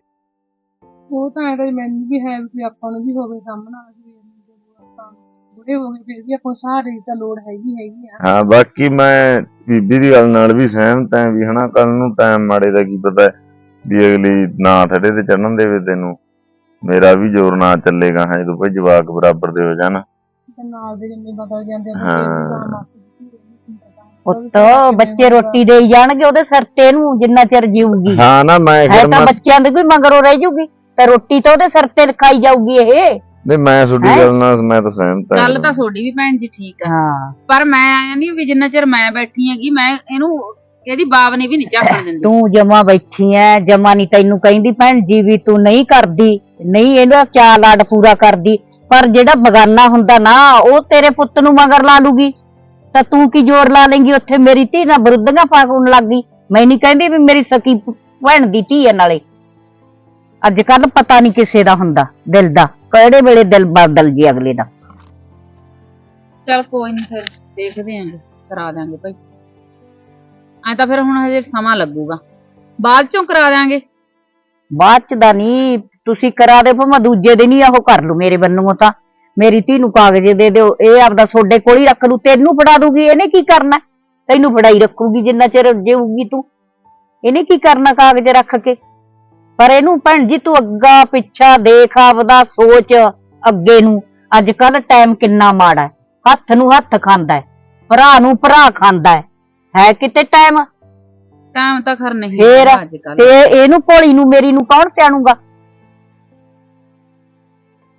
ਉਹ ਤਾਂ ਐਦਾ ਮੈਨੂੰ ਵੀ ਹੈ ਵੀ ਆਪਾਂ ਨੂੰ ਵੀ ਹੋਵੇ ਸਾਹਮਣਾ ਨੂੰ ਜਦੋਂ ਆਪਾਂ ਬੁੜੇ ਹੋ ਗਏ ਫਿਰ ਵੀ ਆਪਾਂ ਨੂੰ ਸਹਾਰੇ ਦੀ ਤਾਂ ਲੋੜ ਹੈਗੀ ਹੈਗੀ ਆ। ਹਾਂ ਬਾਕੀ ਮੈਂ ਬੀਬੀ ਦੀ ਗੱਲ ਨਾਲ ਵੀ ਸਹਿਮਤ ਹਾਂ ਵੀ ਹਨਾ ਕੱਲ ਨੂੰ ਟਾਈਮ ਮਾੜੇ ਦਾ ਕੀ ਪਤਾ ਵੀ ਅਗਲੀ ਨਾ ਥੜੇ ਤੇ ਚੜਨ ਦੇਵੇ ਤੈਨੂੰ। ਮੇਰਾ ਵੀ ਜ਼ੋਰ ਨਾ ਚੱਲੇਗਾ ਹਾਂ ਜਦੋਂ ਕੋਈ ਜਵਾਕ ਬਰਾਬਰ ਦੇ ਹੋ ਜਾਣ। ਤੇ ਨਾਲ ਦੇ ਜਿੰਨੇ ਬਦਲ ਜਾਂਦੇ ਹਾਂ। ਪੁੱਤ ਬੱਚੇ ਰੋਟੀ ਦੇਈ ਜਾਣਗੇ ਉਹਦੇ ਸਿਰ ਤੇ ਇਹਨੂੰ ਜਿੰਨਾ ਚਿਰ ਜੀਊਗੀ। ਹਾਂ ਨਾ ਮੈਂ ਫਿਰ ਤਾਂ ਮੈਂ ਬੱਚਿਆਂ ਦੇ ਕੋਈ ਮਗਰੋਂ ਰਹਿ ਜੂਗੀ। ਤੇ ਰੋਟੀ ਤਾਂ ਉਹਦੇ ਸਿਰ ਤੇ ਲਿਖਾਈ ਜਾਊਗੀ ਇਹ। ਨਹੀਂ ਮੈਂ ਤੁਹਾਡੀ? ਗੱਲ ਨਾਲ ਮੈਂ ਤਾਂ ਸਹਿਮਤ ਹਾਂ। ਗੱਲ ਤਾਂ ਤੁਹਾਡੀ ਵੀ ਭੈਣ ਜੀ ਠੀਕ ਆ। ਹਾਂ। ਪਰ ਮੈਂ ਆਇਆ ਨਹੀਂ ਵੀ ਜਿੰਨਾ ਚਿਰ ਮੈਂ ਬੈਠੀ ਹੈਗੀ ਮੈਂ ਇਹਨੂੰ ਇਹਦੀ ਬਾਪ ਨੇ ਵੀ ਨਹੀਂ ਝਾਕਣ <coughs> ਦਿੰਦੀ। ਤੂੰ ਜਮਾ ਬੈਠੀ ਐ ਜਮਾ ਨਹੀਂ ਤੈਨੂੰ ਕਹਿੰਦੀ ਭੈਣ ਜੀ ਵੀ ਤੂੰ ਨਹੀਂ ਕਰਦੀ ਨਹੀਂ ਇਹਦਾ ਚਾਅ ਲਾਡ ਪੂਰਾ ਕਰਦੀ ਪਰ ਜਿਹੜਾ ਬਗਾਨਾ ਹੁੰਦਾ ਨਾ ਉਹ ਤੇਰੇ ਪੁੱਤ ਨੂੰ ਮਗਰ ਲਾ ਲੂਗੀ। ਤਾਂ ਤੂੰ ਕੀ ਜ਼ੋਰ ਲਾ ਲੇਂਗੀ? ਉੱਥੇ ਮੇਰੀ ਧੀ ਨਾਲ ਬਰੁੱਧੀਆਂ ਫਾਕਣ ਲੱਗ ਗਈ। ਮੈਂ ਨਹੀਂ ਕਹਿੰਦੀ ਵੀ ਮੇਰੀ ਸਕੀ ਭੈਣ ਦੀ ਧੀ ਐ ਨਾਲੇ। ਅੱਜ ਕੱਲ ਪਤਾ ਨਹੀਂ ਕਿਸੇ ਦਾ ਹੁੰਦਾ ਦਿਲ ਦਾ ਕਿਹੜੇ ਵੇਲੇ ਦਿਲ ਬਦਲ ਜੀ ਅਗਲੇ ਦਾ। ਚਲ ਕੋਈ ਨਹੀਂ ਫਿਰ ਦੇਖਦੇ ਆਂਗੇ ਕਰਾ ਦਾਂਗੇ ਭਾਈ। ਐ ਤਾਂ ਫਿਰ ਹੁਣ ਹਜੇ ਸਮਾਂ ਲੱਗੂਗਾ। ਬਾਅਦ ਚੋਂ ਕਰਾ ਦਾਂਗੇ ਬਾਅਦ ਚ ਦਾ ਨਹੀਂ ਤੁਸੀਂ ਕਰਾ ਦੇ ਭਾਵੇਂ ਦੂਜੇ ਦਿਨ ਹੀ ਉਹ ਕਰ ਲੂ ਮੇਰੇ ਬੰਨੂ ਤਾਂ। ਮੇਰੀ ਧੀ ਨੂੰ ਕਾਗਜ਼ ਦੇ ਦਿਓ ਇਹ ਆਪਦਾ ਸੋਡੇ ਕੋਲ ਹੀ ਰੱਖ ਲੂ ਤੈਨੂੰ ਫੜਾ ਦੂਗੀ ਇਹਨੇ ਕੀ ਕਰਨਾ? ਤੈਨੂੰ ਫੜਾਈ ਰੱਖੂਗੀ ਜਿੰਨਾ ਚਿਰ ਜਿਊਗੀ ਤੂੰ। ਇਹਨੇ ਕੀ ਕਰਨਾ ਕਾਗਜ਼ ਰੱਖ ਕੇ? ਪਰ ਇਹਨੂੰ ਭੈਣ ਜੀ ਤੂੰ ਅੱਗਾ ਪਿੱਛਾ ਦੇਖ ਆਪਦਾ ਸੋਚ ਅੱਗੇ ਨੂੰ। ਅੱਜ ਕੱਲ ਟਾਈਮ ਕਿੰਨਾ ਮਾੜਾ ਹੈ। ਹੱਥ ਨੂੰ ਹੱਥ ਖਾਂਦਾ ਹੈ ਭਰਾ ਨੂੰ ਭਰਾ ਖਾਂਦਾ ਹੈ। ਹੈ ਕਿਤੇ ਟਾਈਮ ਟਾਈਮ ਤਾਂ ਖਰ ਨਹੀਂ ਫੇਰ ਅੱਜ ਕੱਲ ਤੇ ਇਹਨੂੰ ਭੋਲੀ ਨੂੰ ਮੇਰੀ ਨੂੰ ਕੌਣ ਸਿਆਣੂਗਾ?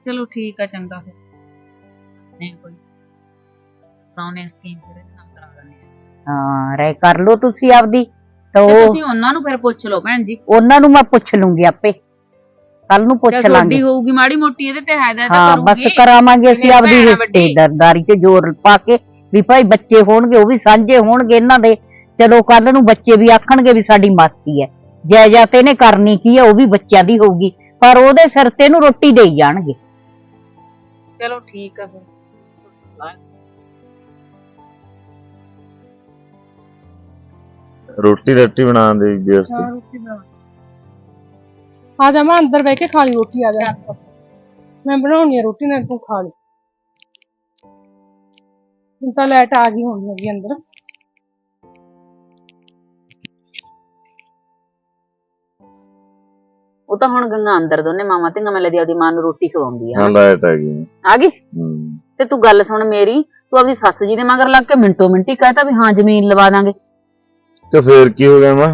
ਚਲੋ ਠੀਕ ਆ ਚੰਗਾ ਫਿਰ। ਨਹੀਂ ਕੋਈ। ਪ੍ਰਾਉਣੇ ਸਕੀਮ ਨਾਲ ਕਰਾ ਆ। ਹਾਂ ਰਹਿ ਕਰ ਲੋ ਤੁਸੀਂ ਆਪਦੀ। ਤਾਂ ਤੇ ਉਹ ਤੁਸੀਂ ਉਹਨਾਂ ਨੂੰ ਫਿਰ ਪੁੱਛ ਲਓ ਭੈਣ ਜੀ। ਉਹਨਾਂ ਨੂੰ ਮੈਂ ਪੁੱਛ ਲੂੰਗੀ ਆਪੇ। ਕੱਲ ਨੂੰ ਪੁੱਛ ਜੇ ਤੁਹਾਡੀ ਲਾਂਗੇ। ਹੋਊਗੀ ਮਾੜੀ ਮੋਟੀ ਇਹਦੇ ਤੇ ਹੈ ਤਾਂ ਹਾਂ ਬਸ ਕਰੂਗੀ। ਕਰਾਵਾਂਗੇ ਅਸੀਂ ਜਿਵੇਂ ਆਪਦੀ ਭੈਣ ਵੱਡੀ। ਰਿਸ਼ਤੇਦਾਰੀ ਤੇ ਜ਼ੋਰ ਪਾ ਕੇ ਵੀ ਭਾਈ ਬੱਚੇ ਹੋਣਗੇ ਉਹ ਵੀ ਸਾਂਝੇ ਹੋਣਗੇ ਇਹਨਾਂ ਦੇ। ਚਲੋ ਕੱਲ ਨੂੰ ਬੱਚੇ ਵੀ ਆਖਣਗੇ ਵੀ ਸਾਡੀ ਮਾਸੀ ਹੈ। ਜਾਇਦਾਦ ਇਹਨੇ ਕਰਨੀ ਕੀ ਹੈ ਉਹ ਵੀ ਬੱਚਿਆਂ ਦੀ ਹੋਊਗੀ। ਪਰ ਉਹਦੇ ਸਿਰ ਤੇ ਇਹਨੂੰ ਰੋਟੀ ਦੇਈ ਜਾਣਗੇ। ਚਲੋ ਠੀਕ ਆ ਫਿਰ। ਰੋਟੀ ਰੱਟੀ ਬਣਾ ਦੇ ਜੀ ਵਾਸਤੇ ਰੋਟੀ ਬਣਾ ਆ ਜਾ ਮੈਂ ਅੰਦਰ ਬਹਿ ਕੇ ਖਾ ਲਈ ਰੋਟੀ ਆ ਜਾ। ਮੈਂ ਬਣਾਉਣੀ ਆ ਰੋਟੀ ਨਾਲ ਤੂੰ ਖਾ ਲਈ। ਹੁਣ ਤਾਂ ਲਾਈਟ ਆ ਗਈ ਹੋਣੀ ਹੈਗੀ ਅੰਦਰ। ਉਹ ਤਾਂ ਹੁਣ ਗੰਗਾ ਅੰਦਰ ਦੋਨੇ ਮਾਮਾ ਤੇ ਮੈਂ ਲੱਗਦੀ ਆਪਦੀ ਮਾਂ ਨੂੰ ਰੋਟੀ ਖਵਾਉਂਦੀ ਆ। ਹਾਂ ਲਾਈਟ ਆ ਗਈ। ਆ ਗਈ? ਹੂੰ। ਤੇ ਤੂੰ ਗੱਲ ਸੁਣ ਮੇਰੀ ਤੂੰ ਆਪਦੀ ਸੱਸ ਜੀ ਦੇ ਮਗਰ ਲੱਗ ਕੇ ਮਿੰਟੋ ਮਿੰਟੀ ਕਹਤਾ ਵੀ ਹਾਂ ਜ਼ਮੀਨ ਲਵਾ ਦਾਂਗੇ। ਤੇ ਫੇਰ ਕੀ ਹੋ ਗਿਆ ਮਾਂ?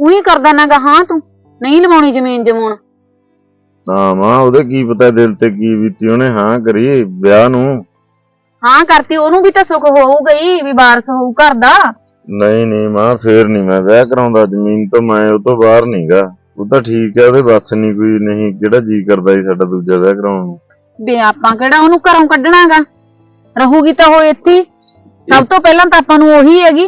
ਉਹੀ ਕਰਦਾ ਨਾਗਾ ਹਾਂ ਤੂੰ ਨਹੀਂ ਲਵਾਉਣੀ ਜ਼ਮੀਨ ਜਮੂਨ ਨਾ ਮਾਂ ਉਹਦੇ ਕੀ ਪਤਾ ਦਿਲ ਤੇ ਕੀ ਬੀਤੀ ਉਹਨੇ ਹਾਂ ਕਰੀ ਵਿਆਹ ਨੂੰ। ਹਾਂ ਕਰਤੀ ਉਹਨੂੰ ਵੀ ਤਾਂ ਸੁੱਖ ਹੋਊਗਾ ਹੀ ਵੀ ਵਾਰਸ ਹੋਊ ਘਰ ਦਾ। ਨਹੀਂ ਨਹੀਂ ਮਾਂ ਫੇਰ ਨਹੀਂ ਮੈਂ ਵਿਆਹ ਕਰਾਉਂਦਾ ਜ਼ਮੀਨ ਤੋਂ ਮੈਂ ਉਹ ਤੋਂ ਬਾਹਰ ਨਹੀਂਗਾ ਉਹ ਤਾਂ ਠੀਕ ਹੈ ਉਹਦੇ ਵੱਸ ਨਹੀਂ ਕੋਈ ਨਹੀਂ ਕਿਹੜਾ ਜੀ ਕਰਦਾ ਸੀ ਸਾਡਾ ਦੂਜਾ ਵਿਆਹ ਕਰਾਉਣ ਨੂੰ। ਵੀ ਆਪਾਂ ਕਿਹੜਾ ਉਹਨੂੰ ਘਰੋਂ ਕੱਢਣਾਗਾ? ਰਹੂਗੀ ਤਾਂ ਉਹ ਇੱਥੇ ਹੀ। ਸਭ ਤੋਂ ਪਹਿਲਾਂ ਤਾਂ ਆਪਾਂ ਨੂੰ ਉਹੀ ਹੈਗੀ।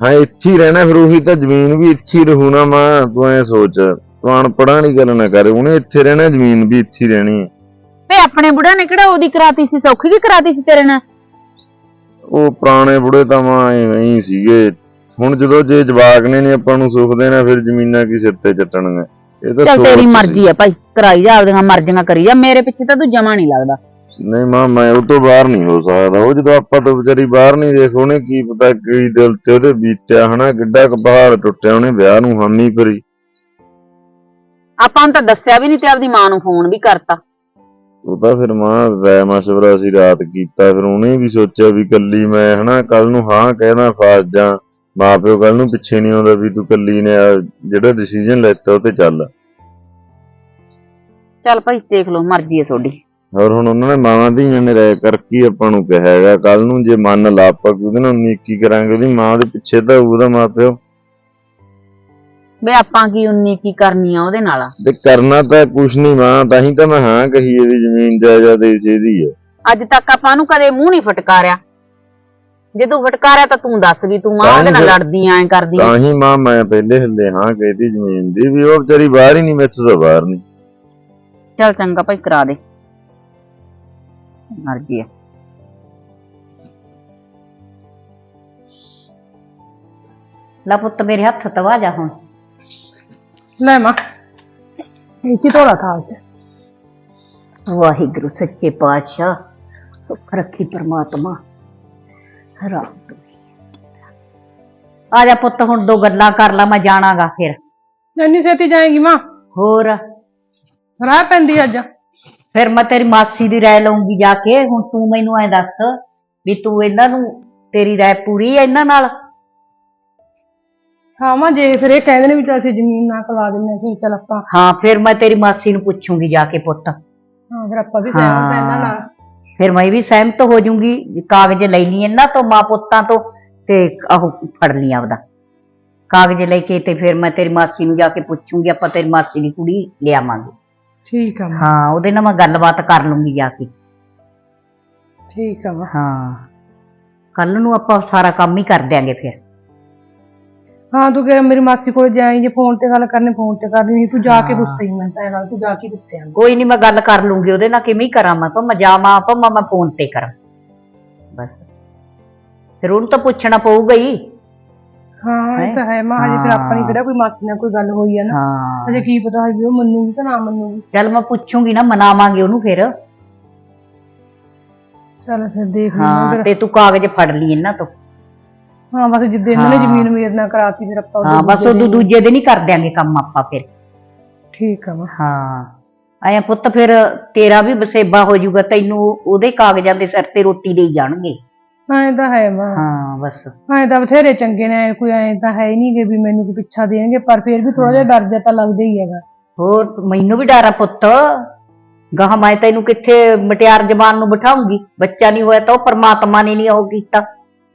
ਹਾਂ ਇੱਥੇ ਹੀ ਰਹਿਣਾ ਫਿਰ ਉਹੀ ਤਾਂ ਜ਼ਮੀਨ ਵੀ ਇੱਥੇ ਹੀ ਰਹੂ ਨਾ ਮਾਂ ਤੂੰ ਐ ਸੋਚ। ਤੂੰ ਅਨਪੜ੍ਹਾਂ ਵਾਲੀ ਗੱਲ ਨਾ ਕਰ ਉਹਨੇ ਇੱਥੇ ਰਹਿਣਾ ਜ਼ਮੀਨ ਵੀ ਇੱਥੇ ਹੀ ਰਹਿਣੀ ਹੈ। ਵੇ ਆਪਣੇ ਬੁੜਾ ਨੇ ਕਿਹੜਾ ਉਹਦੀ ਕਰਾਤੀ ਸੀ ਸੌਖੀ ਵੀ ਕਰਾਤੀ ਸੀ ਤੇਰੇ ਨਾਲ? ਉਹ ਪੁਰਾਣੇ ਬੁੜੇ ਤਾਂ ਮਾਂ ਹੀ ਸੀਗੇ। ਹੁਣ ਜਦੋਂ ਜੇ ਜਵਾਕ ਨੇ ਨਹੀਂ ਆਪਾਂ ਨੂੰ ਸੁੱਖ ਦੇਣਾ ਫਿਰ ਜ਼ਮੀਨਾਂ ਕੀ ਸਿਰ ਤੇ ਚੱਟਣਗੇ ਇਹ ਤਾਂ ਚੱਲ ਤੇਰੀ। ਮਰਜ਼ੀ ਆ ਭਾਈ ਕਰਾਈ ਜਾ ਆਪਦੀਆਂ ਮਰਜ਼ੀਆਂ ਕਰੀ ਜਾ ਮੇਰੇ ਪਿੱਛੇ ਤਾਂ ਤੂੰ ਜਮਾ ਨਹੀਂ ਲੱਗਦਾ। ਨਹੀਂ ਮਾਂ ਮੈਂ ਉਹ ਤੋਂ ਬਾਹਰ ਨਹੀਂ ਹੋ ਸਕਦਾ। ਉਹ ਜਦੋਂ ਆਪਾਂ ਤੋਂ ਵਿਚਾਰੀ ਬਾਹਰ ਨਹੀਂ ਦੇਖ ਉਹਨੇ ਕੀ ਪਤਾ ਕੀ ਦਿਲ ਤੇ ਉਹਦੇ ਬੀਤਿਆ ਹਨਾ ਕਿੱਡਾ ਕੁ ਪਹਾੜ ਟੁੱਟਿਆ ਉਹਨੇ ਵਿਆਹ ਨੂੰ ਹਾਮੀ ਭਰੀ। ਆਪਾਂ ਨੂੰ ਤਾਂ ਦੱਸਿਆ ਵੀ ਨਹੀਂ ਤੇ ਆਪਦੀ ਮਾਂ ਨੂੰ ਫੋਨ ਵੀ ਕਰਤਾ। ਉਹ ਤਾਂ ਫਿਰ ਮਾਂ ਰਾਇ ਮਸ਼ਵਰਾ ਸੀ ਰਾਤ ਕੀਤਾ ਫਿਰ ਉਹਨੇ ਵੀ ਸੋਚਿਆ ਵੀ ਕੱਲੀ ਮੈਂ ਹਨਾ ਕੱਲ ਨੂੰ ਹਾਂ ਕਹਿਣਾ ਫਾਸ ਜਾ ਮਾਪਿਓ ਕੱਲ ਨੂੰ ਪਿੱਛੇ ਨਹੀਂ ਆਉਂਦਾ ਵੀ ਤੂੰ ਕੱਲੀ ਨੇ ਆਹ ਜਿਹੜਾ ਡਿਸੀਜਨ ਲੈਤਾ ਉਹ ਤੇ ਚੱਲ। ਚੱਲ ਭਾਈ ਦੇਖ ਲਓ ਮਰਜ਼ੀ ਹੈ ਤੁਹਾਡੀ। ਔਰ ਹੁਣ ਉਹਨਾਂ ਨੇ ਮਾਵਾਂ ਧੀਆਂ ਨੇ ਰਾਇ ਕਰਕੇ ਆਪਾਂ ਨੂੰ ਕਿਹਾ ਹੈਗਾ ਕੱਲ ਨੂੰ ਜੇ ਮੰਨ ਲਾ ਆਪਾਂ ਕਿ ਉਹਦੇ ਨਾਲ ਨੀਕੀ ਕਰਾਂਗੇ ਉਹਦੀ ਮਾਂ ਦੇ ਪਿੱਛੇ ਤਾਂ ਉਹਦਾ ਮਾਪਿਓ। ਵੇ ਆਪਾਂ ਕੀ ਉਨੀ ਕੀ ਕਰਨੀ ਆ ਉਹਦੇ ਨਾਲ? ਤੇ ਕਰਨਾ ਤਾਂ ਕੁਛ ਨਹੀਂ ਮਾਂ ਤਾਂ ਹੀ ਤਾਂ ਮੈਂ ਹਾਂ ਕਹੀ ਇਹਦੀ ਜ਼ਮੀਨ ਜਾਇਦਾਦ ਇਸੇ ਦੀ ਹੈ ਅੱਜ ਤੱਕ ਆਪਾਂ ਨੂੰ ਕਦੇ ਮੂੰਹ ਨਹੀਂ ਫਟਕਾਰਿਆ। ਜੇ ਤੂੰ ਫਟਕਾਰਿਆ ਤਾਂ ਤੂੰ ਦੱਸ ਵੀ ਤੂੰ ਮਾਂ ਤਾਂ ਉਹਦੇ ਨਾਲ ਲੜਦੀ ਐਂ ਕਰਦੀ ਆਂ। ਤਾਂ ਹੀ ਮਾਂ ਮੈਂ ਪਹਿਲੇ ਹੱਲੇ ਹਾਂ ਕਹਿਤੀ ਜ਼ਮੀਨ ਦੀ ਵੀ ਉਹ ਵਿਚਾਰੀ ਬਾਹਰ ਹੀ ਨਹੀਂ ਮੈਥੋਂ ਤਾਂ ਬਾਹਰ ਨਹੀਂ। ਚੱਲ ਚੰਗਾ ਭਾਈ ਕਰਾ ਦੇ। ਮਰਜ਼ੀ ਹੈ ਲੈ ਪੁੱਤ ਮੇਰੇ ਹੱਥ ਤਵਾ ਜਾ ਹੁਣ ਲੈ ਮਾਂ ਇੱਥੇ ਧੋਲਾ ਥਾਲ ਚ ਵਾਹਿਗੁਰੂ ਸੱਚੇ ਪਾਤਸ਼ਾਹ ਸੁੱਖ ਰੱਖੀ ਪ੍ਰਮਾਤਮਾ ਰਾਮ ਆ ਜਾ ਪੁੱਤ ਹੁਣ ਦੋ ਗੱਲਾਂ ਕਰ ਲਾ ਮੈਂ ਜਾਣਾਗਾ ਫਿਰ ਇੰਨੀ ਛੇਤੀ ਜਾਏਗੀ ਮਾਂ ਹੋਰ ਰਾਹ ਪੈਂਦੀ ਅੱਜ ਫਿਰ ਮੈਂ ਤੇਰੀ ਮਾਸੀ ਦੀ ਰਾਏ ਲਊਂਗੀ ਜਾ ਕੇ ਹੁਣ ਤੂੰ ਮੈਨੂੰ ਐ ਦੱਸ ਵੀ ਤੂੰ ਇਹਨਾਂ ਨੂੰ ਤੇਰੀ ਰਾਏ ਪੂਰੀ ਹੈ ਇਹਨਾਂ ਨਾਲ? ਹਾਂ ਮਾਂ ਜੇ ਫਿਰ ਇਹ ਕਹਿੰਦੇ ਨੇ ਵੀ ਅਸੀਂ ਜ਼ਮੀਨ ਨਾ ਕਲਾ ਦਿੰਦੇ ਹਾਂ, ਫਿਰ ਚੱਲ ਆਪਾਂ ਹਾਂ ਫਿਰ ਮੈਂ ਤੇਰੀ ਮਾਸੀ ਨੂੰ ਪੁੱਛੂੰਗੀ ਜਾ ਕੇ ਪੁੱਤ। ਹਾਂ ਫਿਰ ਆਪਾਂ ਵੀ ਸਹਿਮਤ ਹਾਂ ਇਹਨਾਂ ਨਾਲ। ਫਿਰ ਮੈਂ ਵੀ ਸਹਿਮਤ ਹੋ ਜਾਊਂਗੀ ਕਾਗਜ਼ ਲੈ ਲਈ ਇਹਨਾਂ ਤੋਂ ਮਾਂ ਪੁੱਤਾਂ ਤੋਂ ਤੇ ਆਹ ਫੜ ਲਈ ਆਪਦਾ। ਕਾਗਜ਼ ਲੈ ਕੇ ਤੇ ਫਿਰ ਮੈਂ ਤੇਰੀ ਮਾਸੀ ਨੂੰ ਜਾ ਕੇ ਪੁੱਛੂੰਗੀ ਆਪਾਂ ਤੇਰੀ ਮਾਸੀ ਦੀ ਕੁੜੀ ਲਿਆਵਾਂਗੇ। ਠੀਕ ਆ ਮਾਂ। ਹਾਂ ਉਹਦੇ ਨਾਲ ਮੈਂ ਗੱਲਬਾਤ ਕਰ ਲੂੰਗੀ ਜਾ ਕੇ। ਠੀਕ ਆ ਮਾਂ। ਹਾਂ। ਕੱਲ ਨੂੰ ਆਪਾਂ ਸਾਰਾ ਕੰਮ ਹੀ ਕਰ ਦਿਆਂਗੇ ਫਿਰ। ਹਾਂ ਤੂੰ ਕਹਿ ਮੇਰੀ ਮਾਸੀ ਕੋਲ ਜਾਈ ਜੇ ਫੋਨ ਤੇ ਗੱਲ ਕਰਨੀ ਫੋਨ ਤੇ ਕਰਨੀ ਨਹੀਂ ਤੂੰ ਜਾ ਕੇ ਦੱਸੀ ਮੈਂ ਤਾਂ ਨਾਲ ਤੂੰ ਜਾ ਕੇ ਦੱਸਿਆ ਕੋਈ ਨਹੀਂ ਮੈਂ ਗੱਲ ਕਰ ਲੂੰਗੀ ਉਹਦੇ ਨਾਲ ਕਿਵੇਂ ਹੀ ਕਰਾਂ ਮੈਂ ਭਾਵੇਂ ਜਾਵਾਂ ਭਾਵੇਂ ਮੈਂ ਫੋਨ ਤੇ ਕਰਾਂ। ਬਸ। ਫਿਰ ਉਹਨੂੰ ਤਾਂ ਪੁੱਛਣਾ ਪਊਗਾ ਹੀ। ਹਾਂ ਇਹ ਤਾਂ ਹੈ। ਮਾਂ ਹਜੇ ਫਿਰ ਆਪਾਂ ਨਹੀਂ ਕਿਹੜਾ ਕੋਈ ਮਾਸੀ ਨਾਲ ਕੋਈ ਗੱਲ ਹੋਈ ਹੈ ਨਾ। ਹਾਂ। ਹਜੇ ਕੀ ਪਤਾ ਹਜੇ ਉਹ ਮੰਨੂਗੀ ਕਿ ਨਾ ਮੰਨੂਗੀ। ਚੱਲ ਮੈਂ ਪੁੱਛੂੰਗੀ ਨਾ ਮਨਾਵਾਂਗੇ ਉਹਨੂੰ ਫਿਰ। ਚੱਲ ਫਿਰ ਦੇਖ ਹਾਂ ਤੇ ਤੂੰ ਕਾਗਜ਼ ਫੜ ਲਈ ਇਹਨਾਂ ਤੋਂ। ਹਾਂ ਬਸ ਜਿੱਦੇ ਇਹਨਾਂ ਨੇ। ਜ਼ਮੀਨ ਮੇਰੇ ਨਾਲ ਕਰਾਤੀ ਫਿਰ ਆਪਾਂ ਹਾਂ ਬਸ ਉਹ ਦੂਜੇ ਦਿਨ ਹੀ ਕਰ ਦਿਆਂਗੇ ਕੰਮ ਆਪਾਂ ਫਿਰ। ਠੀਕ ਆ ਮਾਂ ਹਾਂ। ਆਇਆ ਪੁੱਤ ਫਿਰ ਤੇਰਾ ਵੀ ਬਸੇਬਾ ਹੋ ਜਾਊਗਾ ਤੈਨੂੰ ਉਹਦੇ ਕਾਗਜ਼ਾਂ ਦੇ ਸਿਰ ਤੇ ਰੋਟੀ ਦੇਈ ਜਾਣਗੇ। ਐਂ ਤਾਂ ਹੈ ਮਾਂ। ਹਾਂ ਬਸ। ਐਂ ਤਾਂ ਬਥੇਰੇ ਚੰਗੇ ਨੇ ਕੋਈ ਐਂ ਤਾਂ ਹੈ ਹੀ ਨਹੀਂਗੇ ਵੀ ਮੈਨੂੰ ਕੋਈ ਪਿੱਛਾ ਦੇਣਗੇ ਪਰ ਫਿਰ ਵੀ ਥੋੜਾ ਜਿਹਾ ਡਰ ਜਿਹਾ ਤਾਂ ਲੱਗਦਾ ਹੀ ਹੈਗਾ। ਹੋਰ ਮੈਨੂੰ ਵੀ ਡਰ ਆ ਪੁੱਤ। ਗਾਹ ਮੈਂ ਤੈਨੂੰ ਕਿੱਥੇ ਮਟਿਆਰ ਜਵਾਨ ਨੂੰ ਬਿਠਾਉਂਗੀ? ਬੱਚਾ ਨਹੀਂ ਹੋਇਆ ਤਾਂ ਉਹ ਪਰਮਾਤਮਾ ਨੇ ਨਹੀਂ ਉਹ ਕੀਤਾ।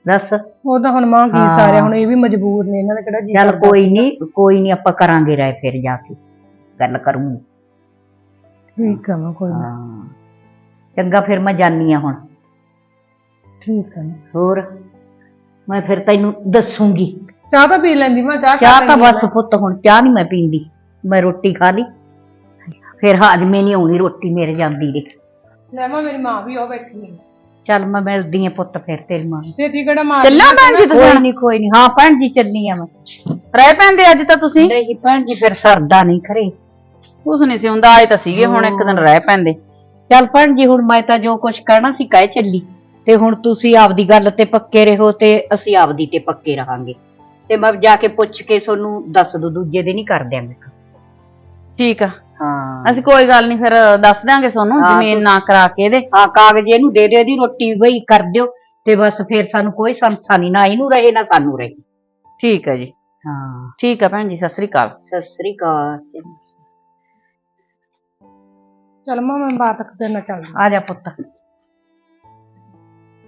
ਦੱਸ। ਉਹ ਤਾਂ ਹੁਣ ਮਾਂ ਕੀ ਹਾਂ। ਸਾਰੇ ਹੁਣ ਇਹ ਵੀ ਮਜਬੂਰ ਨੇ ਇਹਨਾਂ ਦਾ ਕਿਹੜਾ ਜੀ ਚੱਲ ਕਰਦਾ। ਕੋਈ ਨਹੀਂ ਕੋਈ ਨਹੀਂ ਆਪਾਂ ਕਰਾਂਗੇ ਰਾਏ ਫਿਰ ਜਾ ਕੇ। ਗੱਲ ਕਰੂੰਗੀ। ਠੀਕ ਆ ਮਾਂ ਕੋਈ ਨਾ। ਹਾਂ। ਚੰਗਾ ਫਿਰ ਮੈਂ ਜਾਨੀ ਆ ਹੁਣ। ਠੀਕ ਆ। ਮਾਂ। ਹੋਰ? ਮੈਂ ਫਿਰ ਤੈਨੂੰ ਦੱਸੂਗੀ। ਚਾਹ ਤਾਂ ਪੀ ਲੈਂਦੀ ਮਾਂ ਚਾਹ ਚਾਹ ਤਾਂ ਬਸ ਪੁੱਤ ਹੁਣ ਚਾਹ ਨਹੀਂ ਮੈਂ ਪੀਂਦੀ। ਮੈਂ ਰੋਟੀ ਖਾ ਲਈ। ਫਿਰ ਹਾਜ਼ਮੇ ਨਹੀਂ ਆਉਣੀ ਰੋਟੀ ਮੇਰੇ ਜਾਂਦੀ ਦੇ ਲੈ ਮਾਂ ਮੇਰੀ ਮਾਂ ਵੀ ਉਹ ਬੈਠੀ ਹੈ ਚੱਲ ਮੈਂ ਮਿਲਦੀ ਆ ਪੁੱਤ ਫਿਰ ਤੇਰੀ ਮਾਂ ਨੂੰ। ਛੇਤੀ ਕਿਹੜਾ ਮਾਰ ਚੱਲਾਂ ਭੈਣ ਜੀ ਤੁਸੀਂ ਕੋਈ ਨਹੀਂ ਕੋਈ ਨਹੀਂ। ਹਾਂ ਭੈਣ ਜੀ ਚੱਲੀ ਆ ਮੈਂ। ਰਹਿ ਪੈਂਦੇ ਅੱਜ ਤਾਂ ਤੁਸੀਂ? ਨਹੀਂ ਭੈਣ ਜੀ ਫਿਰ ਸਰਦਾ ਨਹੀਂ ਖਰੇ ਕੁਛ ਨਹੀਂ ਸੀ ਹੁੰਦਾ ਆਏ ਤਾਂ ਸੀਗੇ ਹੁਣ ਇੱਕ ਦਿਨ ਰਹਿ ਪੈਂਦੇ। ਚੱਲ ਭੈਣ ਜੀ ਹੁਣ ਮੈਂ ਤਾਂ ਜੋ ਕੁਝ ਕਹਿਣਾ ਸੀ ਕਹਿ ਚੱਲੀ। ਤੇ ਹੁਣ ਤੁਸੀਂ ਆਪਦੀ ਗੱਲ ਤੇ ਪੱਕੇ ਰਹੋ ਤੇ ਅਸੀਂ ਆਪਦੀ ਤੇ ਪੱਕੇ ਰਹਾਂਗੇ। ਤੇ ਮੈਂ ਜਾ ਕੇ ਪੁੱਛ ਕੇ ਤੁਹਾਨੂੰ ਦੱਸ ਦੂ ਦੂਜੇ ਦਿਨ ਹੀ ਕਰ ਦਿਆਂਗੇ। ਠੀਕ ਆ। ਹਾਂ। ਅਸੀਂ ਕੋਈ ਗੱਲ ਨਹੀਂ ਫਿਰ ਦੱਸ ਦਿਆਂਗੇ ਤੁਹਾਨੂੰ ਹਾਂ, ਜ਼ਮੀਨ ਨਾ ਕਰਾ ਕੇ ਇਹਦੇ। ਹਾਂ ਕਾਗਜ਼ ਇਹਨੂੰ ਦੇ ਦਿਓ ਇਹਦੀ ਰੋਟੀ ਬਈ ਕਰ ਦਿਓ ਤੇ ਬਸ ਫਿਰ ਸਾਨੂੰ ਕੋਈ ਸੰਸਾ ਨਹੀਂ ਨਾ ਇਹਨੂੰ ਰਹੇ ਨਾ ਸਾਨੂੰ ਰਹੇ। ਠੀਕ ਆ ਜੀ। ਹਾਂ। ਠੀਕ ਆ ਭੈਣ ਜੀ ਸਤਿ ਸ੍ਰੀ ਅਕਾਲ। ਸਤਿ ਸ੍ਰੀ ਅਕਾਲ। ਚੱਲ ਮਾਂ ਮੈਂ ਬਾਤ ਕਰਨਾ ਚੱਲਦੀ ਆ ਜਾ ਪੁੱਤ।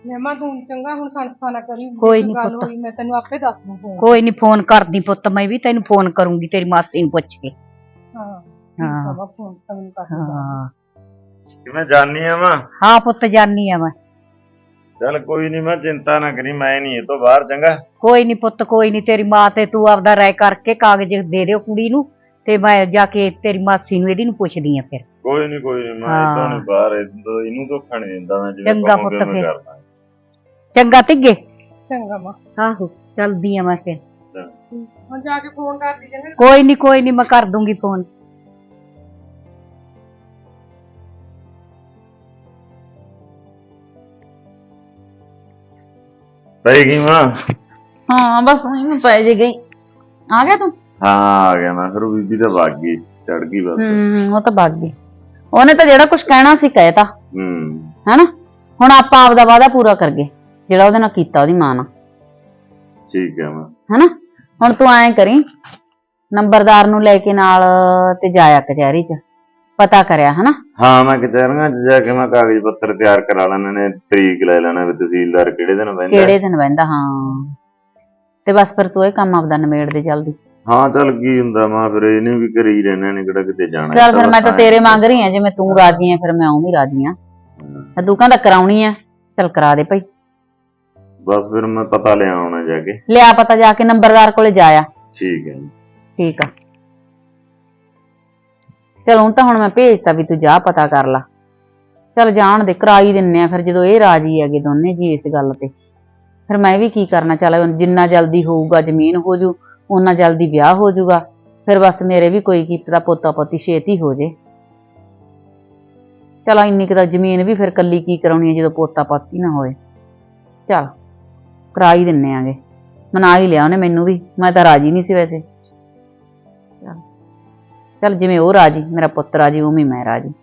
ਲੈ ਮਾਂ ਤੂੰ ਚੰਗਾ ਹੁਣ ਸੰਸਾ ਨਾ ਕਰੀ। ਜੇ ਕੋਈ ਨੀ ਗੱਲ ਪੁੱਤ। ਹੋਈ, ਮੈਂ ਤੈਨੂੰ ਆਪੇ ਦੱਸ ਦੂੰ ਕੋਈ ਨਹੀਂ ਫੋਨ ਕਰਦੀ ਪੁੱਤ ਮੈਂ ਵੀ ਤੈਨੂੰ ਫੋਨ ਕਰੂੰਗੀ ਤੇਰੀ ਮਾਸੀ ਨੂੰ ਪੁੱਛ ਕੇ। ਹਾਂ ਹਾਂ। ਹਾਂ ਫੋਨ ਤੈਨੂੰ ਕਰ ਦੂੰਗਾ ਹਾਂ। ਕਿਵੇਂ ਜਾਣੀ ਆ ਮਾਂ? ਹਾਂ ਪੁੱਤ ਜਾਨੀ ਆ ਮੈਂ। ਚੱਲ ਕੋਈ ਨਹੀਂ ਮੈਂ ਚਿੰਤਾ ਨਾ ਕਰੀ ਮੈਂ ਨਹੀਂ ਇਹ ਤੋਂ ਬਾਹਰ ਚੰਗਾ? ਕੋਈ ਨਹੀਂ ਪੁੱਤ ਕੋਈ ਨਹੀਂ ਤੇਰੀ ਮਾਂ ਤੇ ਤੂੰ ਆਪਦਾ ਰਾਏ ਕਰਕੇ ਕਾਗਜ਼ ਦੇ ਦਿਓ ਕੁੜੀ ਨੂੰ ਤੇ ਮੈਂ ਜਾ ਕੇ ਤੇਰੀ ਮਾਸੀ ਨੂੰ ਇਹਦੀ ਨੂੰ ਪੁੱਛਦੀ ਆ ਫਿਰ। ਕੋਈ ਨਹੀਂ ਕੋਈ ਨਹੀਂ ਮੈਂ। ਇਹ ਤੋਂ ਨਹੀਂ ਬਾਹਰ ਇਹਨੂੰ ਇਹਨੂੰ ਧੋਖਾ ਨਹੀਂ ਦਿੰਦਾ ਮੈਂ ਜਿਵੇਂ ਚੰਗਾ ਕਹੋਗੇ ਪੁੱਤ ਮੈਂ ਫਿਰ। ਕਰਦਾ। ਚੰਗਾ ਤਿੱਗੇ ਚੰਗਾ ਮਾਂ। ਆਹੋ ਚਲਦੀ ਆ ਮੈਂ ਫਿਰ। ਹੁਣ ਜਾ ਕੇ ਫੋਨ ਕਰਦੀ ਚੰਗਾ। ਕੋਈ ਨਹੀਂ ਕੋਈ ਨਹੀਂ ਮੈਂ ਕਰ ਦੂੰਗੀ ਫੋਨ। ਪਈ ਗਈ ਮਾਂ? ਹਾਂ ਬਸ ਉਹੀ ਪੈ ਜੇ ਗਈ। ਆ ਗਿਆ ਤੂੰ? ਹਾਂ ਆ ਗਿਆ ਮੈਂ। ਫਿਰ ਉਹ ਬੀਬੀ ਤਾਂ ਵਗ ਗਈ ਚੜ ਗਈ ਬਸ। ਹੂੰ ਉਹ ਤਾਂ ਭੱਗ ਗਈ। ਉਹਨੇ ਤਾਂ ਜਿਹੜਾ ਕੁਝ ਕਹਿਣਾ ਸੀ ਕਹਿਤਾ। ਹੂੰ। ਹੈਨਾ? ਹੁਣ ਆਪਾਂ ਆਪਦਾ ਵਾਅਦਾ ਪੂਰਾ ਕਰ ਗਏ। ਜਿਹੜਾ ਉਹਦੇ ਨਾਲ ਕੀਤਾ ਉਹਦੀ ਮਾਂ ਨਾਲ। ਠੀਕ ਹੈ ਮਾਂ। ਹੈਨਾ? ਹੁਣ ਤੂੰ ਐਂ ਕਰੀ ਨੰਬਰਦਾਰ ਨੂੰ ਲੈ ਕੇ ਨਾਲ ਤੇ ਜਾਇਆ ਕਚਹਿਰੀ 'ਚ ਪਤਾ ਕਰਿਆ ਹਨਾ? ਹਾਂ ਮੈਂ ਕਚਹਿਰੀਆਂ 'ਚ ਜਾ ਕੇ ਮੈਂ ਕਾਗਜ਼ ਪੱਤਰ ਤਿਆਰ ਕਰਾ ਲੈਣੇ ਨੇ ਤਰੀਕ ਲੈ ਲੈਣਾ ਵੀ ਤਹਿਸੀਲਦਾਰ ਕਿਹੜੇ ਦਿਨ ਬਹਿੰਦਾ। ਕਿਹੜੇ ਦਿਨ ਬਹਿੰਦਾ ਹਾਂ। ਤੇ ਬਸ ਫਿਰ ਤੂੰ ਇਹ ਕੰਮ ਆਪਦਾ ਨਿਮੇੜ ਦੇ ਜਲਦੀ। ਹਾਂ ਚੱਲ ਕੀ ਹੁੰਦਾ ਮਾਂ ਫਿਰ ਇਹਨੇ ਵੀ ਹੀ ਰਹਿਣਾ ਨੇ ਕਿਹੜਾ ਕਿਤੇ ਜਾਣਾ ਚੱਲ ਫਿਰ ਮੈਂ ਤਾਂ। ਤੇਰੇ ਮੰਗ ਰਹੀ ਆ ਜਿਵੇਂ ਤੂੰ ਰਾਜੀ ਆ ਫਿਰ ਮੈਂ ਉਹ ਵੀ ਰਾਜੀ ਆ। ਤੂੰ ਕਹਿੰਦਾ ਕਰਾਉਣੀ ਆ ਚੱਲ ਕਰਾ ਦੇ ਭਾਈ। ਬਸ ਫਿਰ ਮੈਂ ਪਤਾ ਲਿਆ ਆਉਣਾ ਜਾ ਕੇ। ਲਿਆ ਪਤਾ ਜਾ ਕੇ ਨੰਬਰਦਾਰ ਕੋਲੇ ਜਾਇਆ ਠੀਕ ਹੈ ਜੀ। ਠੀਕ ਆ। ਚਲ ਹੁਣ ਤਾਂ ਹੁਣ ਮੈਂ ਭੇਜਤਾ ਵੀ ਤੂੰ ਜਾ ਪਤਾ ਕਰ ਲਾ। ਚਲ ਜਾਣ ਦੇ ਕਰਾਈ ਦਿੰਨੇ ਆ ਫਿਰ ਜਦੋਂ ਇਹ ਰਾਜੀ ਹੈਗੇ ਦੋਨੇ ਜੀ ਇਸ ਗੱਲ ਤੇ। ਫਿਰ ਮੈਂ ਵੀ ਕੀ ਕਰਨਾ ਚੱਲ ਜਿੰਨਾ ਜਲਦੀ ਹੋਊਗਾ ਜ਼ਮੀਨ ਹੋ ਜੂ ਓਨਾ ਜਲਦੀ ਵਿਆਹ ਹੋ ਜੂਗਾ। ਫਿਰ ਬਸ ਮੇਰੇ ਵੀ ਕੋਈ ਕੀਤਾ ਪੋਤਾ ਪੋਤੀ ਛੇਤੀ ਹੋ ਜੇ। ਚਲ ਇੰਨੀ ਕੁ ਤਾਂ ਜ਼ਮੀਨ ਵੀ ਫਿਰ ਕੱਲੀ ਕੀ ਕਰਾਉਣੀ ਹੈ ਜਦੋਂ ਪੋਤਾ ਪੋਤੀ ਨਾ ਹੋਏ। ਚਲ। ਕਰਾ ਹੀ ਦਿੰਨੇ ਆਂਗੇ। ਮਨਾ ਹੀ ਲਿਆ ਉਹਨੇ ਮੈਨੂੰ ਵੀ। ਮੈਂ ਤਾਂ ਰਾਜੀ ਨਹੀਂ ਸੀ ਵੈਸੇ। ਚੱਲ। ਜਿਵੇਂ ਉਹ ਰਾਜੀ, ਮੇਰਾ ਪੁੱਤ ਰਾਜੀ, ਉਵੇਂ ਮੈਂ ਰਾਜੀ।